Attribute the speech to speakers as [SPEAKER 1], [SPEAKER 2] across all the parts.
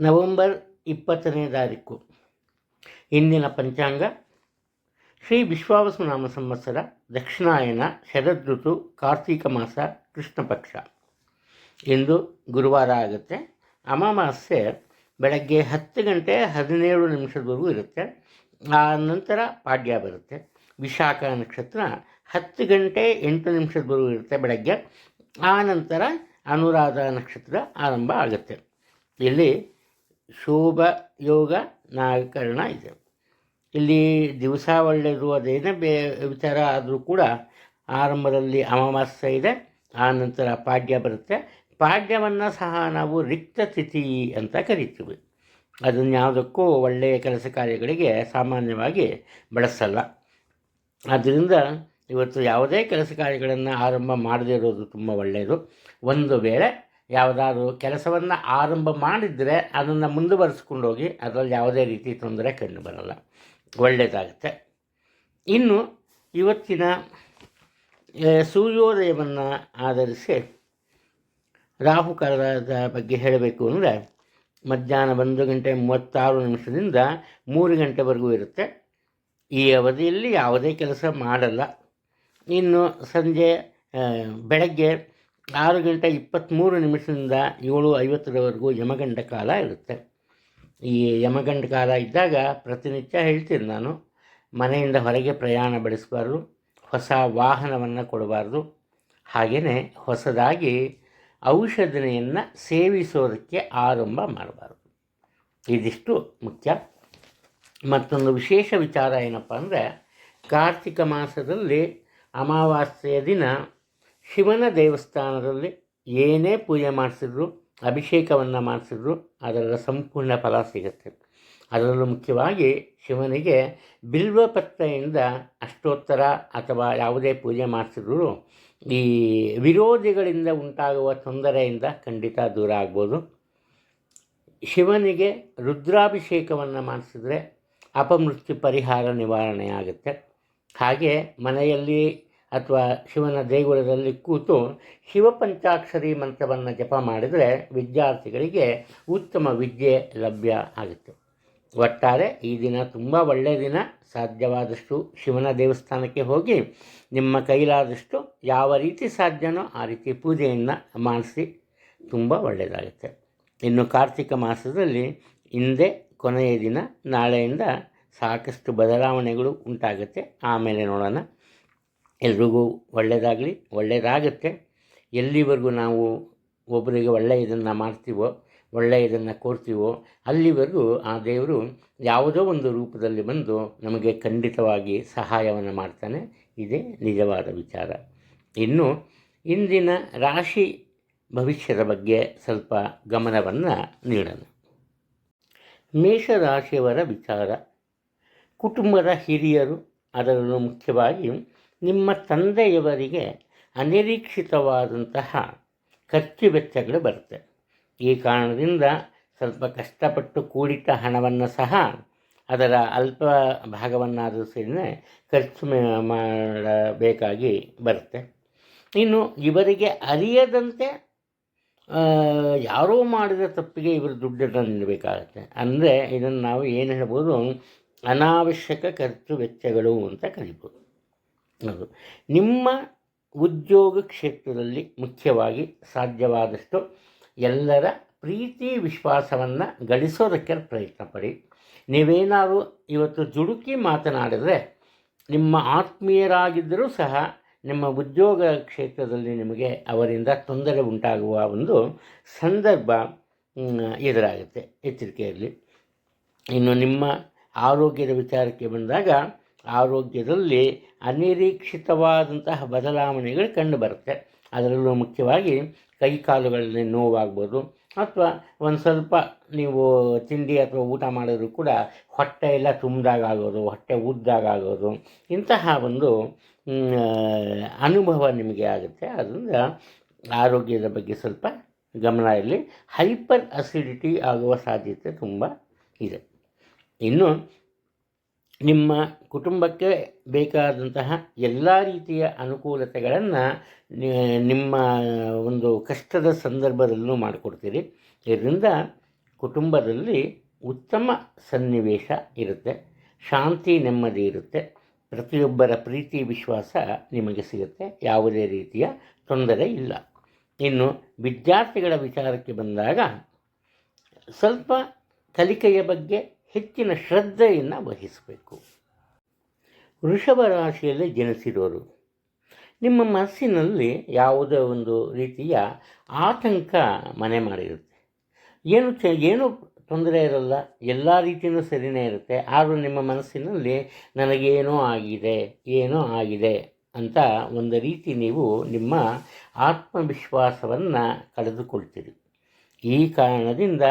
[SPEAKER 1] November ಇಪ್ಪತ್ತನೇ ತಾರೀಕು, ಇಂದಿನ ಪಂಚಾಂಗ. ಶ್ರೀ ವಿಶ್ವಾವಸುನಾಮ ಸಂವತ್ಸರ, ದಕ್ಷಿಣಾಯನ ಋತು ಕಾರ್ತೀಕ ಮಾಸ, ಕೃಷ್ಣ ಪಕ್ಷ. ಇಂದು ಗುರುವಾರ ಆಗುತ್ತೆ. ಅಮಾವಾಸ್ಯೆ ಬೆಳಗ್ಗೆ ಹತ್ತು ಗಂಟೆ ಹದಿನೇಳು ನಿಮಿಷದವರೆಗೂ ಇರುತ್ತೆ. ಆ ನಂತರ ಪಾಡ್ಯ ಬರುತ್ತೆ. ವಿಶಾಖ ನಕ್ಷತ್ರ ಹತ್ತು ಗಂಟೆ ಎಂಟು ನಿಮಿಷದವರೆಗೂ ಇರುತ್ತೆ ಬೆಳಗ್ಗೆ. ಆ ನಂತರ ಅನುರಾಧ ನಕ್ಷತ್ರ ಆರಂಭ ಆಗುತ್ತೆ. ಇಲ್ಲಿ ಶುಭ ಯೋಗ ನಾಗಕರಣ ಇದೆ. ಇಲ್ಲಿ ದಿವಸ ಒಳ್ಳೆಯದು ಅದೇನೇ ಬೇ ವಿಚಾರ ಆದರೂ ಕೂಡ ಆರಂಭದಲ್ಲಿ ಅಮಾವಾಸ್ಯೆ ಇದೆ, ಆ ನಂತರ ಪಾಡ್ಯ ಬರುತ್ತೆ. ಪಾಡ್ಯವನ್ನು ಸಹ ನಾವು ರಿಕ್ತ ತಿಥಿ ಅಂತ ಕರಿತೀವಿ. ಅದನ್ನು ಯಾವುದಕ್ಕೂ ಒಳ್ಳೆಯ ಕೆಲಸ ಕಾರ್ಯಗಳಿಗೆ ಸಾಮಾನ್ಯವಾಗಿ ಬಳಸಲ್ಲ. ಆದ್ದರಿಂದ ಇವತ್ತು ಯಾವುದೇ ಕೆಲಸ ಕಾರ್ಯಗಳನ್ನು ಆರಂಭ ಮಾಡದೇ ಇರೋದು ತುಂಬ ಒಳ್ಳೆಯದು ಒಂದು ವೇಳೆ ಯಾವುದಾದ್ರೂ ಕೆಲಸವನ್ನು ಆರಂಭ ಮಾಡಿದರೆ ಅದನ್ನು ಮುಂದುವರಿಸ್ಕೊಂಡು ಹೋಗಿ ಅದರಲ್ಲಿ ಯಾವುದೇ ರೀತಿ ತೊಂದರೆ ಕಂಡು ಬರಲ್ಲ. ಒಳ್ಳೆಯದಾಗುತ್ತೆ ಇನ್ನು ಇವತ್ತಿನ ಸೂರ್ಯೋದಯವನ್ನು ಆಧರಿಸಿ ರಾಹುಕಾಲದ ಬಗ್ಗೆ ಹೇಳಬೇಕು ಅಂದರೆ ಮಧ್ಯಾಹ್ನ ಒಂದು ಗಂಟೆ ಮೂವತ್ತಾರು ನಿಮಿಷದಿಂದ ಮೂರು ಗಂಟೆವರೆಗೂ ಇರುತ್ತೆ. ಈ ಅವಧಿಯಲ್ಲಿ ಯಾವುದೇ ಕೆಲಸ ಮಾಡಲ್ಲ. ಇನ್ನು ಸಂಜೆ ಬೆಳಗ್ಗೆ ಆರು ಗಂಟೆ ಇಪ್ಪತ್ತ್ಮೂರು ನಿಮಿಷದಿಂದ ಏಳು ಐವತ್ತರವರೆಗೂ ಯಮಗಂಡ ಕಾಲ ಇರುತ್ತೆ. ಈ ಯಮಗಂಡ ಕಾಲ ಇದ್ದಾಗ ಪ್ರತಿನಿತ್ಯ ಹೇಳ್ತೀನಿ ನಾನು, ಮನೆಯಿಂದ ಹೊರಗೆ ಪ್ರಯಾಣ ಬೆಳೆಸಬಾರ್ದು, ಹೊಸ ವಾಹನವನ್ನು ಕೊಡಬಾರ್ದು. ಹಾಗೆಯೇ ಹೊಸದಾಗಿ ಔಷಧನೆಯನ್ನು ಸೇವಿಸೋದಕ್ಕೆ ಆರಂಭ ಮಾಡಬಾರ್ದು. ಇದಿಷ್ಟು ಮುಖ್ಯ. ಮತ್ತೊಂದು ವಿಶೇಷ ವಿಚಾರ ಏನಪ್ಪ ಅಂದರೆ, ಕಾರ್ತಿಕ ಮಾಸದಲ್ಲಿ ಅಮಾವಾಸ್ಯೆಯ ದಿನ ಶಿವನ ದೇವಸ್ಥಾನದಲ್ಲಿ ಏನೇ ಪೂಜೆ ಮಾಡಿಸಿದ್ರು, ಅಭಿಷೇಕವನ್ನು ಮಾಡಿಸಿದ್ರು ಅದರ ಸಂಪೂರ್ಣ ಫಲ ಸಿಗುತ್ತೆ. ಅದರಲ್ಲೂ ಮುಖ್ಯವಾಗಿ ಶಿವನಿಗೆ ಬಿಲ್ವಪತ್ರೆಯಿಂದ ಅಷ್ಟೋತ್ತರ ಅಥವಾ ಯಾವುದೇ ಪೂಜೆ ಮಾಡಿಸಿದ್ರು ಈ ವಿರೋಧಿಗಳಿಂದ ಉಂಟಾಗುವ ತೊಂದರೆಯಿಂದ ಖಂಡಿತ ದೂರ ಆಗ್ಬೋದು. ಶಿವನಿಗೆ ರುದ್ರಾಭಿಷೇಕವನ್ನು ಮಾಡಿಸಿದ್ರೆ ಅಪಮೃತ್ಯು ಪರಿಹಾರ ನಿವಾರಣೆ ಆಗುತ್ತೆ. ಹಾಗೆ ಮನೆಯಲ್ಲಿ ಅಥವಾ ಶಿವನ ದೇಗುಲದಲ್ಲಿ ಕೂತು ಶಿವಪಂಚಾಕ್ಷರಿ ಮಂತ್ರವನ್ನು ಜಪ ಮಾಡಿದರೆ ವಿದ್ಯಾರ್ಥಿಗಳಿಗೆ ಉತ್ತಮ ವಿದ್ಯೆ ಲಭ್ಯ ಆಗುತ್ತೆ. ಒಟ್ಟಾರೆ ಈ ದಿನ ತುಂಬ ಒಳ್ಳೆಯ ದಿನ. ಸಾಧ್ಯವಾದಷ್ಟು ಶಿವನ ದೇವಸ್ಥಾನಕ್ಕೆ ಹೋಗಿ ನಿಮ್ಮ ಕೈಲಾದಷ್ಟು ಯಾವ ರೀತಿ ಸಾಧ್ಯನೋ ಆ ರೀತಿ ಪೂಜೆಯನ್ನು ಮಾಡಿಸಿ ತುಂಬ ಒಳ್ಳೆಯದಾಗುತ್ತೆ. ಇನ್ನು ಕಾರ್ತಿಕ ಮಾಸದಲ್ಲಿ ಹಿಂದೆ ಕೊನೆಯ ದಿನ ನಾಳೆಯಿಂದ ಸಾಕಷ್ಟು ಬದಲಾವಣೆಗಳು ಉಂಟಾಗುತ್ತೆ. ಆಮೇಲೆ ನೋಡೋಣ. ಎಲ್ರಿಗೂ ಒಳ್ಳೆಯದಾಗಲಿ ಒಳ್ಳೆಯದಾಗುತ್ತೆ ಎಲ್ಲಿವರೆಗೂ ನಾವು ಒಬ್ಬರಿಗೆ ಒಳ್ಳೆಯದನ್ನು ಮಾಡ್ತೀವೋ ಒಳ್ಳೆಯದನ್ನು ಕೋರ್ತೀವೋ ಅಲ್ಲಿವರೆಗೂ ಆ ದೇವರು ಯಾವುದೋ ಒಂದು ರೂಪದಲ್ಲಿ ಬಂದು ನಮಗೆ ಖಂಡಿತವಾಗಿ ಸಹಾಯವನ್ನು ಮಾಡ್ತಾನೆ. ಇದೇ ನಿಜವಾದ ವಿಚಾರ. ಇನ್ನು ಇಂದಿನ ರಾಶಿ ಭವಿಷ್ಯದ ಬಗ್ಗೆ ಸ್ವಲ್ಪ ಗಮನವನ್ನು ನೀಡೋಣ. ಮೇಷರಾಶಿಯವರ ವಿಚಾರ. ಕುಟುಂಬದ ಹಿರಿಯರು ಅದರಲ್ಲೂ ಮುಖ್ಯವಾಗಿ ನಿಮ್ಮ ತಂದೆಯವರಿಗೆ ಅನಿರೀಕ್ಷಿತವಾದಂತಹ ಖರ್ಚು ವೆಚ್ಚಗಳು ಬರುತ್ತೆ. ಈ ಕಾರಣದಿಂದ ಸ್ವಲ್ಪ ಕಷ್ಟಪಟ್ಟು ಕೂಡಿಟ್ಟ ಹಣವನ್ನು ಸಹ ಅದರ ಅಲ್ಪ ಭಾಗವನ್ನಾದರೂ ಸೇರಿನೇ ಖರ್ಚು ಮಾಡಬೇಕಾಗಿ ಬರುತ್ತೆ. ಇನ್ನು ಇವರಿಗೆ ಅರಿಯದಂತೆ ಯಾರೋ ಮಾಡಿದ ತಪ್ಪಿಗೆ ಇವರು ದುಡ್ಡನ್ನು ನೀಡಬೇಕಾಗುತ್ತೆ. ಅಂದರೆ ಇದನ್ನು ನಾವು ಏನು ಹೇಳ್ಬೋದು? ಅನಾವಶ್ಯಕ ಖರ್ಚು ವೆಚ್ಚಗಳು ಅಂತ ಕರಿಬೋದು. ಅದು ನಿಮ್ಮ ಉದ್ಯೋಗ ಕ್ಷೇತ್ರದಲ್ಲಿ ಮುಖ್ಯವಾಗಿ ಸಾಧ್ಯವಾದಷ್ಟು ಎಲ್ಲರ ಪ್ರೀತಿ ವಿಶ್ವಾಸವನ್ನು ಗಳಿಸೋದಕ್ಕೆ ಪ್ರಯತ್ನ ಪಡಿ. ನೀವೇನಾದರೂ ಇವತ್ತು ದುಡುಕಿ ಮಾತನಾಡಿದರೆ ನಿಮ್ಮ ಆತ್ಮೀಯರಾಗಿದ್ದರೂ ಸಹ ನಿಮ್ಮ ಉದ್ಯೋಗ ಕ್ಷೇತ್ರದಲ್ಲಿ ನಿಮಗೆ ಅವರಿಂದ ತೊಂದರೆ ಉಂಟಾಗುವ ಒಂದು ಸಂದರ್ಭ ಎದುರಾಗುತ್ತೆ. ಎಚ್ಚರಿಕೆಯಲ್ಲಿ ಇನ್ನು ನಿಮ್ಮ ಆರೋಗ್ಯದ ವಿಚಾರಕ್ಕೆ ಬಂದಾಗ ಆರೋಗ್ಯದಲ್ಲಿ ಅನಿರೀಕ್ಷಿತವಾದಂತಹ ಬದಲಾವಣೆಗಳು ಕಂಡು ಬರುತ್ತೆ. ಅದರಲ್ಲೂ ಮುಖ್ಯವಾಗಿ ಕೈಕಾಲುಗಳಲ್ಲಿ ನೋವಾಗ್ಬೋದು, ಅಥವಾ ಒಂದು ಸ್ವಲ್ಪ ನೀವು ತಿಂಡಿ ಅಥವಾ ಊಟ ಮಾಡಿದ್ರು ಕೂಡ ಹೊಟ್ಟೆ ಎಲ್ಲ ತುಂಬಿದಾಗ ಆಗೋದು ಹೊಟ್ಟೆ ಉದ್ದಾಗ ಆಗೋದು ಇಂತಹ ಒಂದು ಅನುಭವ ನಿಮಗೆ ಆಗುತ್ತೆ. ಅದರಿಂದ ಆರೋಗ್ಯದ ಬಗ್ಗೆ ಸ್ವಲ್ಪ ಗಮನ ಇರಲಿ. ಹೈಪರ್ ಅಸಿಡಿಟಿ ಆಗುವ ಸಾಧ್ಯತೆ ತುಂಬ ಇದೆ. ಇನ್ನು ನಿಮ್ಮ ಕುಟುಂಬಕ್ಕೆ ಬೇಕಾದಂತಹ ಎಲ್ಲ ರೀತಿಯ ಅನುಕೂಲತೆಗಳನ್ನು ನಿಮ್ಮ ಒಂದು ಕಷ್ಟದ ಸಂದರ್ಭದಲ್ಲೂ ಮಾಡಿಕೊಡ್ತೀರಿ. ಇದರಿಂದ ಕುಟುಂಬದಲ್ಲಿ ಉತ್ತಮ ಸನ್ನಿವೇಶ ಇರುತ್ತೆ, ಶಾಂತಿ ನೆಮ್ಮದಿ ಇರುತ್ತೆ, ಪ್ರತಿಯೊಬ್ಬರ ಪ್ರೀತಿ ವಿಶ್ವಾಸ ನಿಮಗೆ ಸಿಗುತ್ತೆ, ಯಾವುದೇ ರೀತಿಯ ತೊಂದರೆ ಇಲ್ಲ. ಇನ್ನು ವಿದ್ಯಾರ್ಥಿಗಳ ವಿಚಾರಕ್ಕೆ ಬಂದಾಗ ಸ್ವಲ್ಪ ಕಲಿಕೆಯ ಬಗ್ಗೆ ಹೆಚ್ಚಿನ ಶ್ರದ್ಧೆಯನ್ನು ವಹಿಸಬೇಕು. ವೃಷಭ ರಾಶಿಯಲ್ಲಿ ಜನಿಸಿರೋರು ನಿಮ್ಮ ಮನಸ್ಸಿನಲ್ಲಿ ಯಾವುದೇ ಒಂದು ರೀತಿಯ ಆತಂಕ ಮನೆ ಮಾಡಿರುತ್ತೆ. ಏನು ಏನು ತೊಂದರೆ ಇರಲ್ಲ, ಎಲ್ಲ ರೀತಿಯೂ ಸರಿಯೇ ಇರುತ್ತೆ, ಆದರೂ ನಿಮ್ಮ ಮನಸ್ಸಿನಲ್ಲಿ ನನಗೇನೋ ಆಗಿದೆ, ಏನೋ ಆಗಿದೆ ಅಂತ ಒಂದು ರೀತಿ ನೀವು ನಿಮ್ಮ ಆತ್ಮವಿಶ್ವಾಸವನ್ನು ಕಳೆದುಕೊಳ್ತೀರಿ. ಈ ಕಾರಣದಿಂದ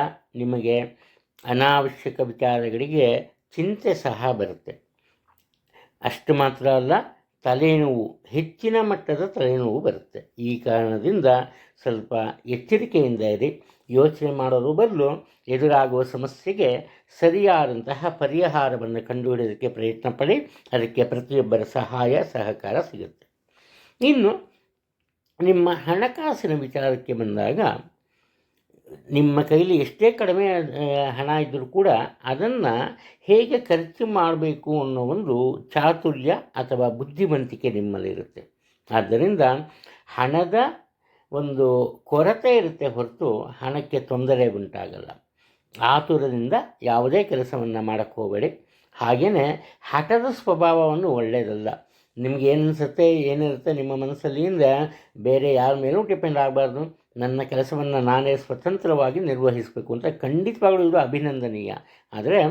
[SPEAKER 1] ನಿಮಗೆ ಅನಾವಶ್ಯಕ ವಿಚಾರಗಳಿಗೆ ಚಿಂತೆ ಸಹ ಬರುತ್ತೆ. ಅಷ್ಟು ಮಾತ್ರ ಅಲ್ಲ, ತಲೆನೋವು, ಹೆಚ್ಚಿನ ಮಟ್ಟದ ತಲೆನೋವು ಬರುತ್ತೆ. ಈ ಕಾರಣದಿಂದ ಸ್ವಲ್ಪ ಎಚ್ಚರಿಕೆಯಿಂದ ಇರಿ. ಯೋಚನೆ ಮಾಡೋದು ಬದಲು ಎದುರಾಗುವ ಸಮಸ್ಯೆಗೆ ಸರಿಯಾದಂತಹ ಪರಿಹಾರವನ್ನು ಕಂಡುಹಿಡಿಯೋದಕ್ಕೆ ಪ್ರಯತ್ನ ಪಡಿ. ಅದಕ್ಕೆ ಪ್ರತಿಯೊಬ್ಬರ ಸಹಾಯ, ಸಹಕಾರ ಸಿಗುತ್ತೆ. ಇನ್ನು ನಿಮ್ಮ ಹಣಕಾಸಿನ ವಿಚಾರಕ್ಕೆ ಬಂದಾಗ ನಿಮ್ಮ ಕೈಲಿ ಎಷ್ಟೇ ಕಡಿಮೆ ಹಣ ಇದ್ದರೂ ಕೂಡ ಅದನ್ನು ಹೇಗೆ ಖರ್ಚು ಮಾಡಬೇಕು ಅನ್ನೋ ಒಂದು ಚಾತುರ್ಯ ಅಥವಾ ಬುದ್ಧಿವಂತಿಕೆ ನಿಮ್ಮಲ್ಲಿರುತ್ತೆ ಆದ್ದರಿಂದ ಹಣದ ಒಂದು ಕೊರತೆ ಇರುತ್ತೆ ಹೊರತು ಹಣಕ್ಕೆ ತೊಂದರೆ ಉಂಟಾಗಲ್ಲ. ಆತುರದಿಂದ ಯಾವುದೇ ಕೆಲಸವನ್ನು ಮಾಡೋಕ್ಕೆ ಹೋಗಬೇಡಿ. ಹಾಗೆಯೇ ಹಠದ ಸ್ವಭಾವವನ್ನು ಒಳ್ಳೆಯದಲ್ಲ ನಿಮ್ಗೆ ಅನಿಸುತ್ತೆ, ಏನಿರುತ್ತೆ ನಿಮ್ಮ ಮನಸ್ಸಲ್ಲಿಂದ ಬೇರೆ ಯಾರ ಮೇಲೂ ಡಿಪೆಂಡ್ ಆಗಬಾರ್ದು. ನನ್ನ ಕೆಲಸವನ್ನು ನಾನೇ ಸ್ವತಂತ್ರವಾಗಿ ನಿರ್ವಹಿಸಬೇಕು ಅಂತ ಖಂಡಿತವಾಗಲೂ ಇದು ಅಭಿನಂದನೀಯ. ಆದರೆ,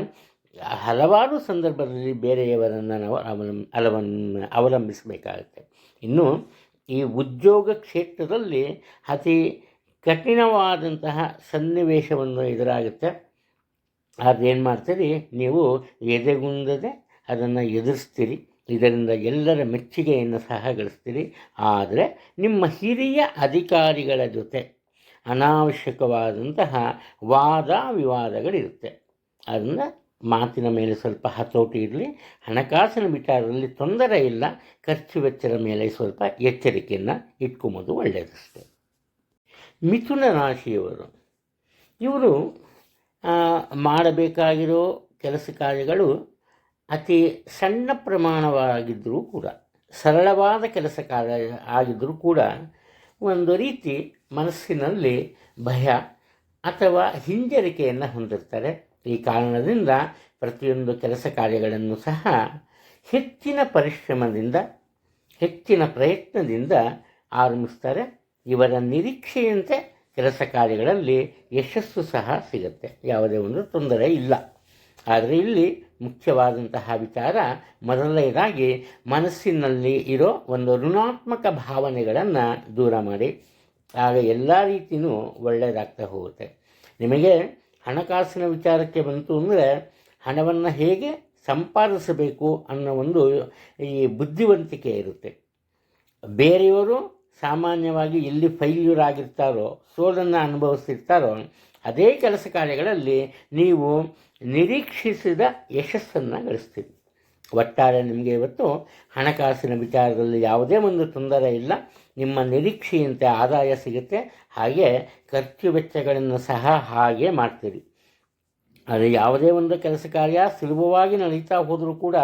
[SPEAKER 1] ಹಲವಾರು ಸಂದರ್ಭದಲ್ಲಿ ಬೇರೆಯವರನ್ನು ನಾವು ಅವಲಂ ಅವಲಂಬಿಸಬೇಕಾಗುತ್ತೆ. ಇನ್ನು, ಈ ಉದ್ಯೋಗ ಕ್ಷೇತ್ರದಲ್ಲಿ ಅತಿ ಕಠಿಣವಾದಂತಹ ಸನ್ನಿವೇಶವನ್ನು ಎದುರಾಗುತ್ತೆ. ಅದೇನು ಮಾಡ್ತೀರಿ? ನೀವು ಎದೆಗುಂದದೆ ಅದನ್ನು ಎದುರಿಸ್ತೀರಿ. ಇದರಿಂದ ಎಲ್ಲರ ಮೆಚ್ಚುಗೆಯನ್ನು ಸಹ ಗಳಿಸ್ತೀರಿ. ಆದರೆ ನಿಮ್ಮ ಹಿರಿಯ ಅಧಿಕಾರಿಗಳ ಜೊತೆ ಅನಾವಶ್ಯಕವಾದಂತಹ ವಾದ ವಿವಾದಗಳಿರುತ್ತೆ ಅದರಿಂದ ಮಾತಿನ ಮೇಲೆ ಸ್ವಲ್ಪ ಹತೋಟಿ ಇರಲಿ. ಹಣಕಾಸಿನ ವಿಚಾರದಲ್ಲಿ ತೊಂದರೆ ಇಲ್ಲ. ಖರ್ಚು ವೆಚ್ಚದ ಮೇಲೆ ಸ್ವಲ್ಪ ಎಚ್ಚರಿಕೆಯನ್ನು ಇಟ್ಕೊಂಬೋದು ಒಳ್ಳೆಯದಷ್ಟೆ ಮಿಥುನ ರಾಶಿಯವರು, ಇವರು ಮಾಡಬೇಕಾಗಿರೋ ಕೆಲಸ ಕಾರ್ಯಗಳು ಅತಿ ಸಣ್ಣ ಪ್ರಮಾಣವಾಗಿದ್ದರೂ ಕೂಡ, ಸರಳವಾದ ಕೆಲಸ ಕಾರ್ಯ ಆಗಿದ್ದರೂ ಕೂಡ ಒಂದು ರೀತಿ ಮನಸ್ಸಿನಲ್ಲಿ ಭಯ ಅಥವಾ ಹಿಂಜರಿಕೆಯನ್ನು ಹೊಂದಿರ್ತಾರೆ. ಈ ಕಾರಣದಿಂದ ಪ್ರತಿಯೊಂದು ಕೆಲಸ ಕಾರ್ಯಗಳನ್ನು ಸಹ ಹೆಚ್ಚಿನ ಪರಿಶ್ರಮದಿಂದ, ಹೆಚ್ಚಿನ ಪ್ರಯತ್ನದಿಂದ ಆರಂಭಿಸ್ತಾರೆ. ಇವರ ನಿರೀಕ್ಷೆಯಂತೆ ಕೆಲಸ ಕಾರ್ಯಗಳಲ್ಲಿ ಯಶಸ್ಸು ಸಹ ಸಿಗುತ್ತೆ. ಯಾವುದೇ ಒಂದು ತೊಂದರೆ ಇಲ್ಲ. ಆದರೆ ಇಲ್ಲಿ ಮುಖ್ಯವಾದಂತಹ ವಿಚಾರ ಮೊದಲನೇದಾಗಿ ಮನಸ್ಸಿನಲ್ಲಿ ಇರೋ ಒಂದು ಋಣಾತ್ಮಕ ಭಾವನೆಗಳನ್ನು ದೂರ ಮಾಡಿ. ಆಗ ಎಲ್ಲ ರೀತಿಯೂ ಒಳ್ಳೆಯದಾಗ್ತಾ ಹೋಗುತ್ತೆ. ನಿಮಗೆ ಹಣಕಾಸಿನ ವಿಚಾರಕ್ಕೆ ಬಂತು ಅಂದರೆ ಹಣವನ್ನು ಹೇಗೆ ಸಂಪಾದಿಸಬೇಕು ಅನ್ನೋ ಒಂದು ಈ ಬುದ್ಧಿವಂತಿಕೆ ಇರುತ್ತೆ. ಬೇರೆಯವರು ಸಾಮಾನ್ಯವಾಗಿ ಎಲ್ಲಿ ಫೈಲ್ಯೂರ್ ಆಗಿರ್ತಾರೋ ಸೋಲನ್ನು ಅನುಭವಿಸ್ತಿರ್ತಾರೋ, ಅದೇ ಕೆಲಸ ಕಾರ್ಯಗಳಲ್ಲಿ ನೀವು ನಿರೀಕ್ಷಿಸಿದ ಯಶಸ್ಸನ್ನು ಗಳಿಸ್ತೀವಿ. ಒಟ್ಟಾರೆ ನಿಮಗೆ ಇವತ್ತು ಹಣಕಾಸಿನ ವಿಚಾರದಲ್ಲಿ ಯಾವುದೇ ಒಂದು ತೊಂದರೆ ಇಲ್ಲ. ನಿಮ್ಮ ನಿರೀಕ್ಷೆಯಂತೆ ಆದಾಯ ಸಿಗುತ್ತೆ. ಹಾಗೆ ಖರ್ಚು ವೆಚ್ಚಗಳನ್ನು ಸಹ ಹಾಗೆ ಮಾಡ್ತೀರಿ. ಅದು ಯಾವುದೇ ಒಂದು ಕೆಲಸ ಕಾರ್ಯ ಸುಲಭವಾಗಿ ನಡೀತಾ ಹೋದರೂ ಕೂಡ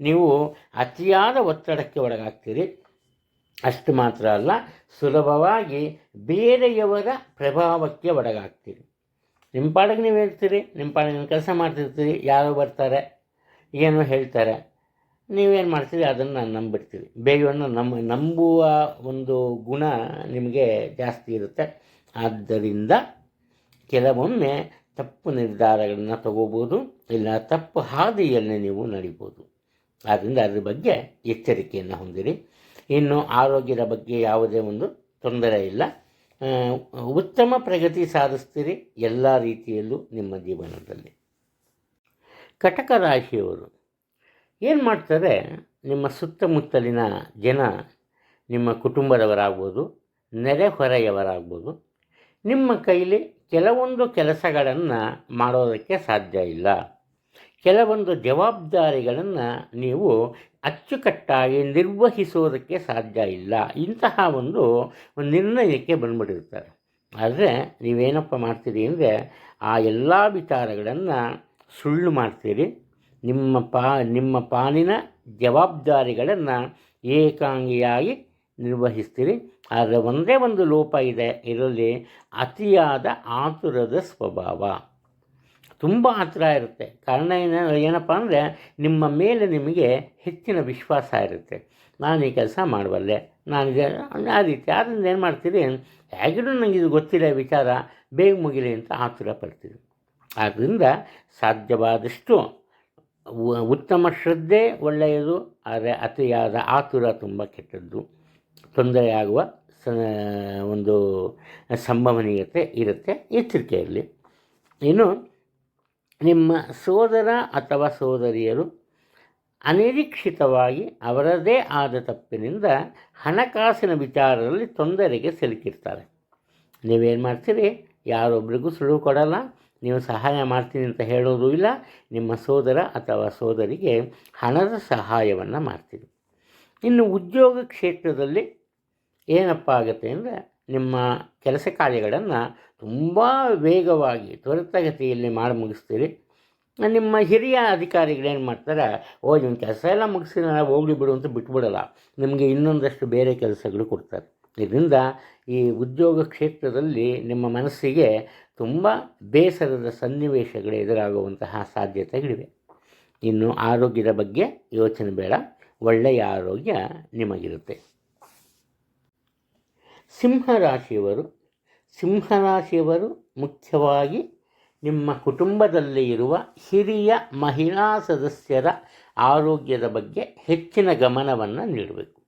[SPEAKER 1] ನೀವು ಅತಿಯಾದ ಒತ್ತಡಕ್ಕೆ ಒಳಗಾಗ್ತೀರಿ. ಅಷ್ಟು ಮಾತ್ರ ಅಲ್ಲ, ಸುಲಭವಾಗಿ ಬೇರೆಯವರ ಪ್ರಭಾವಕ್ಕೆ ಒಳಗಾಗ್ತೀರಿ. ನಿಮ್ಮ ಪಾಡಿಗೆ ನೀವು ಹೇಳ್ತೀರಿ ನಿಮ್ಮ ಪಾಡಿಗೆ ನೀವು ಕೆಲಸ ಮಾಡ್ತಿರ್ತೀರಿ, ಯಾರೋ ಬರ್ತಾರೆ, ಏನೋ ಹೇಳ್ತಾರೆ, ನೀವೇನು ಮಾಡ್ತೀರಿ, ಅದನ್ನು ನಾನು ನಂಬಿಡ್ತೀರಿ ಬೇಗವನ್ನು ನಮ್ಮ ನಂಬುವ ಒಂದು ಗುಣ ನಿಮಗೆ ಜಾಸ್ತಿ ಇರುತ್ತೆ. ಆದ್ದರಿಂದ ಕೆಲವೊಮ್ಮೆ ತಪ್ಪು ನಿರ್ಧಾರಗಳನ್ನು ತಗೋಬೋದು, ಇಲ್ಲ ತಪ್ಪು ಹಾದಿಯಲ್ಲಿ ನೀವು ನಡಿಬೋದು. ಆದ್ದರಿಂದ ಅದ್ರ ಬಗ್ಗೆ ಎಚ್ಚರಿಕೆಯನ್ನು ಹೊಂದಿರಿ. ಇನ್ನು ಆರೋಗ್ಯದ ಬಗ್ಗೆ ಯಾವುದೇ ಒಂದು ತೊಂದರೆ ಇಲ್ಲ. ಉತ್ತಮ ಪ್ರಗತಿ ಸಾಧಿಸ್ತೀರಿ ಎಲ್ಲ ರೀತಿಯಲ್ಲೂ ನಿಮ್ಮ ಜೀವನದಲ್ಲಿ. ಕಟಕ ರಾಶಿಯವರು ಏನು ಮಾಡ್ತಾರೆ? ನಿಮ್ಮ ಸುತ್ತಮುತ್ತಲಿನ ಜನ ನಿಮ್ಮ ಕುಟುಂಬದವರಾಗ್ಬೋದು ನೆರೆಹೊರೆಯವರಾಗ್ಬೋದು ನಿಮ್ಮ ಕೈಲಿ ಕೆಲವೊಂದು ಕೆಲಸಗಳನ್ನು ಮಾಡೋದಕ್ಕೆ ಸಾಧ್ಯ ಇಲ್ಲ. ಕೆಲವೊಂದು ಜವಾಬ್ದಾರಿಗಳನ್ನು ನೀವು ಅಚ್ಚುಕಟ್ಟಾಗಿ ನಿರ್ವಹಿಸೋದಕ್ಕೆ ಸಾಧ್ಯ ಇಲ್ಲ. ಇಂತಹ ಒಂದು ನಿರ್ಣಯಕ್ಕೆ ಬಂದ್ಬಿಟ್ಟಿರ್ತಾರೆ ಆದರೆ ನೀವೇನಪ್ಪ ಮಾಡ್ತೀರಿ ಅಂದರೆ ಆ ಎಲ್ಲ ವಿಚಾರಗಳನ್ನು ಸುಳ್ಳು ಮಾಡ್ತೀರಿ. ನಿಮ್ಮ ಪಾ, ನಿಮ್ಮ ಪಾಲಿನ ಜವಾಬ್ದಾರಿಗಳನ್ನು ಏಕಾಂಗಿಯಾಗಿ ನಿರ್ವಹಿಸ್ತೀರಿ. ಆದರೆ ಒಂದೇ ಒಂದು ಲೋಪ ಇದೆ. ಇದರಲ್ಲಿ ಅತಿಯಾದ ಆತುರದ ಸ್ವಭಾವ. ತುಂಬ ಹತ್ತಿರ ಇರುತ್ತೆ. ಕಾರಣ ಏನ, ಏನಪ್ಪ ಅಂದರೆ ನಿಮ್ಮ ಮೇಲೆ ನಿಮಗೆ ಹೆಚ್ಚಿನ ವಿಶ್ವಾಸ ಇರುತ್ತೆ. ನಾನು ಈ ಕೆಲಸ ಮಾಡಬಲ್ಲೆ ನಾನು ಆ ರೀತಿ. ಆದ್ದರಿಂದ ಏನು ಮಾಡ್ತೀರಿ? ಹೇಗಿದ್ರು ನನಗೆ ಇದು ಗೊತ್ತಿಲ್ಲ ವಿಚಾರ. ಬೇಗ ಮುಗಿಲಿ ಅಂತ ಆತುರ ಪಡ್ತೀರಿ ಆದ್ದರಿಂದ ಸಾಧ್ಯವಾದಷ್ಟು ಉತ್ತಮ ಶ್ರದ್ಧೆ ಒಳ್ಳೆಯದು, ಆದರೆ ಅತಿಯಾದ ಆತುರ ತುಂಬ ಕೆಟ್ಟದ್ದು. ತೊಂದರೆಯಾಗುವ ಸ, ಒಂದು ಸಂಭವನೀಯತೆ ಇರುತ್ತೆ ಎಚ್ಚರಿಕೆಯಲ್ಲಿ. ಇನ್ನು ನಿಮ್ಮ ಸೋದರ ಅಥವಾ ಸೋದರಿಯರು ಅನಿರೀಕ್ಷಿತವಾಗಿ ಅವರದೇ ಆದ ತಪ್ಪಿನಿಂದ ಹಣಕಾಸಿನ ವಿಚಾರದಲ್ಲಿ ತೊಂದರೆಗೆ ಸಿಲುಕಿರ್ತಾರೆ. ನೀವೇನು ಮಾಡ್ತೀರಿ? ಯಾರೊಬ್ಬರಿಗೂ ಸುಳಿವು ಕೊಡಲ್ಲ. ನೀವು ಸಹಾಯ ಮಾಡ್ತೀನಿ ಅಂತ ಹೇಳೋದು ಇಲ್ಲ. ನಿಮ್ಮ ಸೋದರ ಅಥವಾ ಸೋದರಿಗೆ ಹಣದ ಸಹಾಯವನ್ನು ಮಾಡ್ತೀರಿ ಇನ್ನು ಉದ್ಯೋಗ ಕ್ಷೇತ್ರದಲ್ಲಿ ಏನಪ್ಪ ಆಗುತ್ತೆ ಅಂದರೆ ನಿಮ್ಮ ಕೆಲಸ ಕಾರ್ಯಗಳನ್ನು ತುಂಬ ವೇಗವಾಗಿ, ತ್ವರಿತಗತಿಯಲ್ಲಿ ಮಾಡಿ ಮುಗಿಸ್ತೀರಿ. ನಿಮ್ಮ ಹಿರಿಯ ಅಧಿಕಾರಿಗಳೇನು ಮಾಡ್ತಾರೆ, ಓ ನಿಮ್ಮ ಕೆಲಸ ಎಲ್ಲ ಮುಗಿಸಿ ನಾನು ಹೋಗ್ಲಿ ಬಿಡು ಅಂತ ಬಿಟ್ಬಿಡಲ್ಲ. ನಿಮಗೆ ಇನ್ನೊಂದಷ್ಟು ಬೇರೆ ಕೆಲಸಗಳು ಕೊಡ್ತಾರೆ. ಇದರಿಂದ ಈ ಉದ್ಯೋಗ ಕ್ಷೇತ್ರದಲ್ಲಿ ನಿಮ್ಮ ಮನಸ್ಸಿಗೆ ತುಂಬ ಬೇಸರದ ಸನ್ನಿವೇಶಗಳು ಎದುರಾಗುವಂತಹ ಸಾಧ್ಯತೆಗಳಿವೆ. ಇನ್ನು ಆರೋಗ್ಯದ ಬಗ್ಗೆ ಯೋಚನೆ ಬೇಡ. ಒಳ್ಳೆಯ ಆರೋಗ್ಯ ನಿಮಗಿರುತ್ತೆ. ಸಿಂಹರಾಶಿಯವರು ಸಿಂಹರಾಶಿಯವರು ಮುಖ್ಯವಾಗಿ ನಿಮ್ಮ ಕುಟುಂಬದಲ್ಲಿ ಇರುವ ಹಿರಿಯ ಮಹಿಳಾ ಸದಸ್ಯರ ಆರೋಗ್ಯದ ಬಗ್ಗೆ ಹೆಚ್ಚಿನ ಗಮನವನ್ನು ನೀಡಬೇಕು.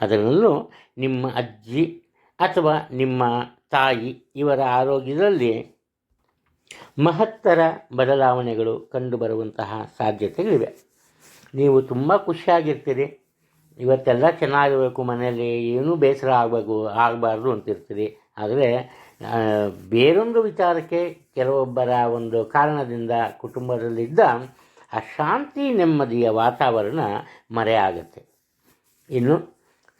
[SPEAKER 1] ಅದರಲ್ಲೂ ನಿಮ್ಮ ಅಜ್ಜಿ ಅಥವಾ ನಿಮ್ಮ ತಾಯಿ ಇವರ ಆರೋಗ್ಯದಲ್ಲಿ ಮಹತ್ತರ ಬದಲಾವಣೆಗಳು ಕಂಡುಬರುವಂತಹ ಸಾಧ್ಯತೆಗಳಿವೆ. ನೀವು ತುಂಬ ಖುಷಿಯಾಗಿರ್ತೀರಿ. ಇವತ್ತೆಲ್ಲ ಚೆನ್ನಾಗಿರಬೇಕು ಮನೆಯಲ್ಲಿ, ಏನೂ ಬೇಸರ ಆಗಬೇಕು, ಆಗಬಾರ್ದು ಅಂತಿರ್ತೀರಿ. ಆದರೆ ಬೇರೊಂದು ವಿಚಾರಕ್ಕೆ ಕೆಲವೊಬ್ಬರ ಒಂದು ಕಾರಣದಿಂದ ಕುಟುಂಬದಲ್ಲಿದ್ದ ಆ ಶಾಂತಿ ನೆಮ್ಮದಿಯ ವಾತಾವರಣ ಮರೆಯಾಗುತ್ತೆ ಇನ್ನು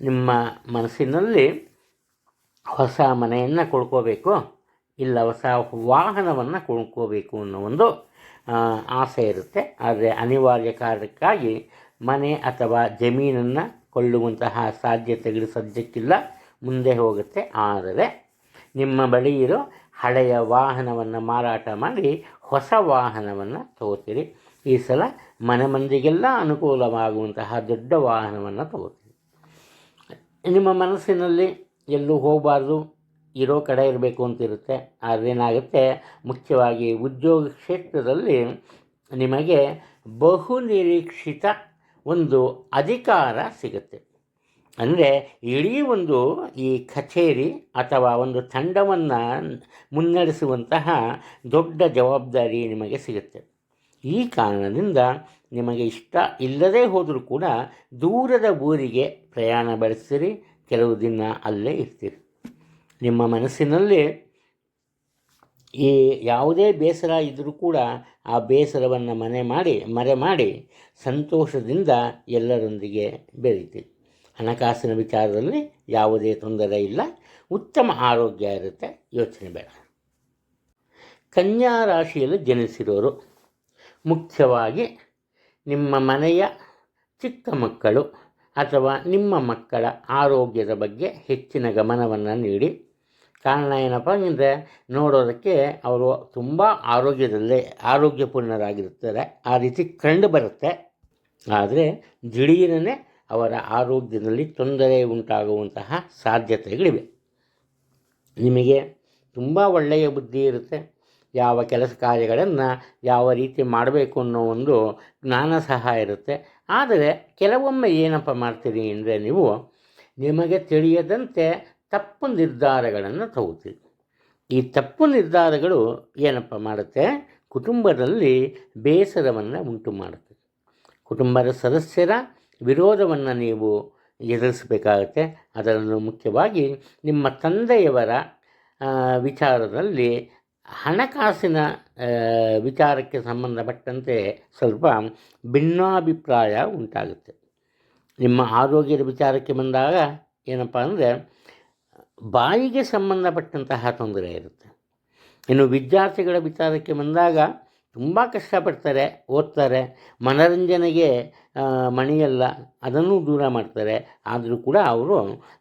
[SPEAKER 1] ನಿಮ್ಮ ಮನಸ್ಸಿನಲ್ಲಿ ಹೊಸ ಮನೆಯನ್ನು ಕೊಂಡ್ಕೋಬೇಕು ಇಲ್ಲ ಹೊಸ ವಾಹನವನ್ನು ಕೊಂಡ್ಕೋಬೇಕು ಅನ್ನೋ ಒಂದು ಆಸೆ ಇರುತ್ತೆ. ಆದರೆ ಅನಿವಾರ್ಯ ಕಾರಣಕ್ಕಾಗಿ ಮನೆ ಅಥವಾ ಜಮೀನನ್ನು ಕೊಳ್ಳುವಂತಹ ಸಾಧ್ಯತೆಗಳು ಸದ್ಯಕ್ಕಿಲ್ಲ. ಮುಂದೆ ಹೋಗುತ್ತೆ. ಆದರೆ ನಿಮ್ಮ ಬಳಿ ಇರೋ ಹಳೆಯ ವಾಹನವನ್ನು ಮಾರಾಟ ಮಾಡಿ ಹೊಸ ವಾಹನವನ್ನು ತಗೋತೀರಿ. ಈ ಸಲ ಮನೆ ಮಂದಿಗೆಲ್ಲ ಅನುಕೂಲವಾಗುವಂತಹ ದೊಡ್ಡ ವಾಹನವನ್ನು ತಗೋತೀರಿ. ನಿಮ್ಮ ಮನಸ್ಸಿನಲ್ಲಿ ಎಲ್ಲೂ ಹೋಗಬಾರ್ದು ಇರೋ ಕಡೆ ಇರಬೇಕು ಅಂತಿರುತ್ತೆ. ಆದರೆ ಏನಾಗುತ್ತೆ? ಮುಖ್ಯವಾಗಿ ಉದ್ಯೋಗ ಕ್ಷೇತ್ರದಲ್ಲಿ ನಿಮಗೆ ಬಹು ನಿರೀಕ್ಷಿತ ಒಂದು ಅಧಿಕಾರ ಸಿಗುತ್ತೆ. ಅಂದರೆ ಇಡೀ ಒಂದು ಈ ಕಚೇರಿ ಅಥವಾ ಒಂದು ತಂಡವನ್ನು ಮುನ್ನಡೆಸುವಂತಹ ದೊಡ್ಡ ಜವಾಬ್ದಾರಿ ನಿಮಗೆ ಸಿಗುತ್ತೆ. ಈ ಕಾರಣದಿಂದ ನಿಮಗೆ ಇಷ್ಟ ಇಲ್ಲದೇ ಹೋದರೂ ಕೂಡ ದೂರದ ಊರಿಗೆ ಪ್ರಯಾಣ ಬೆಳೆಸ್ತೀರಿ, ಕೆಲವು ದಿನ ಅಲ್ಲೇ ಇರ್ತೀರಿ. ನಿಮ್ಮ ಮನಸ್ಸಿನಲ್ಲಿ ಈ ಯಾವುದೇ ಬೇಸರ ಇದ್ದರೂ ಕೂಡ ಆ ಬೇಸರವನ್ನು ಮನೆ ಮಾಡಿ, ಮರೆ ಮಾಡಿ ಸಂತೋಷದಿಂದ ಎಲ್ಲರೊಂದಿಗೆ ಬೆರೀತಿ. ಹಣಕಾಸಿನ ವಿಚಾರದಲ್ಲಿ ಯಾವುದೇ ತೊಂದರೆ ಇಲ್ಲ. ಉತ್ತಮ ಆರೋಗ್ಯ ಇರುತ್ತೆ. ಯೋಚನೆ ಬೇಡ. ಕನ್ಯಾ ರಾಶಿಯಲ್ಲಿ ಜನಿಸಿರೋರು, ಮುಖ್ಯವಾಗಿ ನಿಮ್ಮ ಮನೆಯ ಚಿಕ್ಕ ಮಕ್ಕಳು ಅಥವಾ ನಿಮ್ಮ ಮಕ್ಕಳ ಆರೋಗ್ಯದ ಬಗ್ಗೆ ಹೆಚ್ಚಿನ ಗಮನವನ್ನು ನೀಡಿ. ಕಾರಣ ಏನಪ್ಪ ಅಂದರೆ ನೋಡೋದಕ್ಕೆ ಅವರು ತುಂಬ ಆರೋಗ್ಯದಲ್ಲೇ ಆರೋಗ್ಯಪೂರ್ಣರಾಗಿರುತ್ತಾರೆ. ಆ ರೀತಿ ಕಂಡು ಬರುತ್ತೆ. ಆದರೆ ದಿಢೀರನೇ ಅವರ ಆರೋಗ್ಯದಲ್ಲಿ ತೊಂದರೆ ಉಂಟಾಗುವಂತಹ ಸಾಧ್ಯತೆಗಳಿವೆ. ನಿಮಗೆ ತುಂಬ ಒಳ್ಳೆಯ ಬುದ್ಧಿ ಇರುತ್ತೆ. ಯಾವ ಕೆಲಸ ಕಾರ್ಯಗಳನ್ನು ಯಾವ ರೀತಿ ಮಾಡಬೇಕು ಅನ್ನೋ ಒಂದು ಜ್ಞಾನ ಸಹ ಇರುತ್ತೆ. ಆದರೆ ಕೆಲವೊಮ್ಮೆ ಏನಪ್ಪ ಮಾಡ್ತೀರಿ ಅಂದರೆ ನೀವು ನಿಮಗೆ ತಿಳಿಯದಂತೆ ತಪ್ಪು ನಿರ್ಧಾರಗಳನ್ನು ತಗೋತೀವಿ. ಈ ತಪ್ಪು ನಿರ್ಧಾರಗಳು ಏನಪ್ಪ ಮಾಡುತ್ತೆ? ಕುಟುಂಬದಲ್ಲಿ ಬೇಸರವನ್ನು ಉಂಟು ಮಾಡುತ್ತೆ. ಕುಟುಂಬದ ಸದಸ್ಯರ ವಿರೋಧವನ್ನು ನೀವು ಎದುರಿಸಬೇಕಾಗತ್ತೆ. ಅದರಲ್ಲೂ ಮುಖ್ಯವಾಗಿ ನಿಮ್ಮ ತಂದೆಯವರ ವಿಚಾರದಲ್ಲಿ ಹಣಕಾಸಿನ ವಿಚಾರಕ್ಕೆ ಸಂಬಂಧಪಟ್ಟಂತೆ ಸ್ವಲ್ಪ ಭಿನ್ನಾಭಿಪ್ರಾಯ ಉಂಟಾಗುತ್ತೆ. ನಿಮ್ಮ ಆರೋಗ್ಯದ ವಿಚಾರಕ್ಕೆ ಬಂದಾಗ ಏನಪ್ಪ ಅಂದರೆ ಬಾಯಿಗೆ ಸಂಬಂಧಪಟ್ಟಂತಹ ತೊಂದರೆ ಇರುತ್ತೆ. ಇನ್ನು ವಿದ್ಯಾರ್ಥಿಗಳ ವಿಚಾರಕ್ಕೆ ಬಂದಾಗ ತುಂಬ ಕಷ್ಟಪಡ್ತಾರೆ, ಓದ್ತಾರೆ, ಮನರಂಜನೆಗೆ ಮಣಿಯಲ್ಲ, ಅದನ್ನು ದೂರ ಮಾಡ್ತಾರೆ. ಆದರೂ ಕೂಡ ಅವರು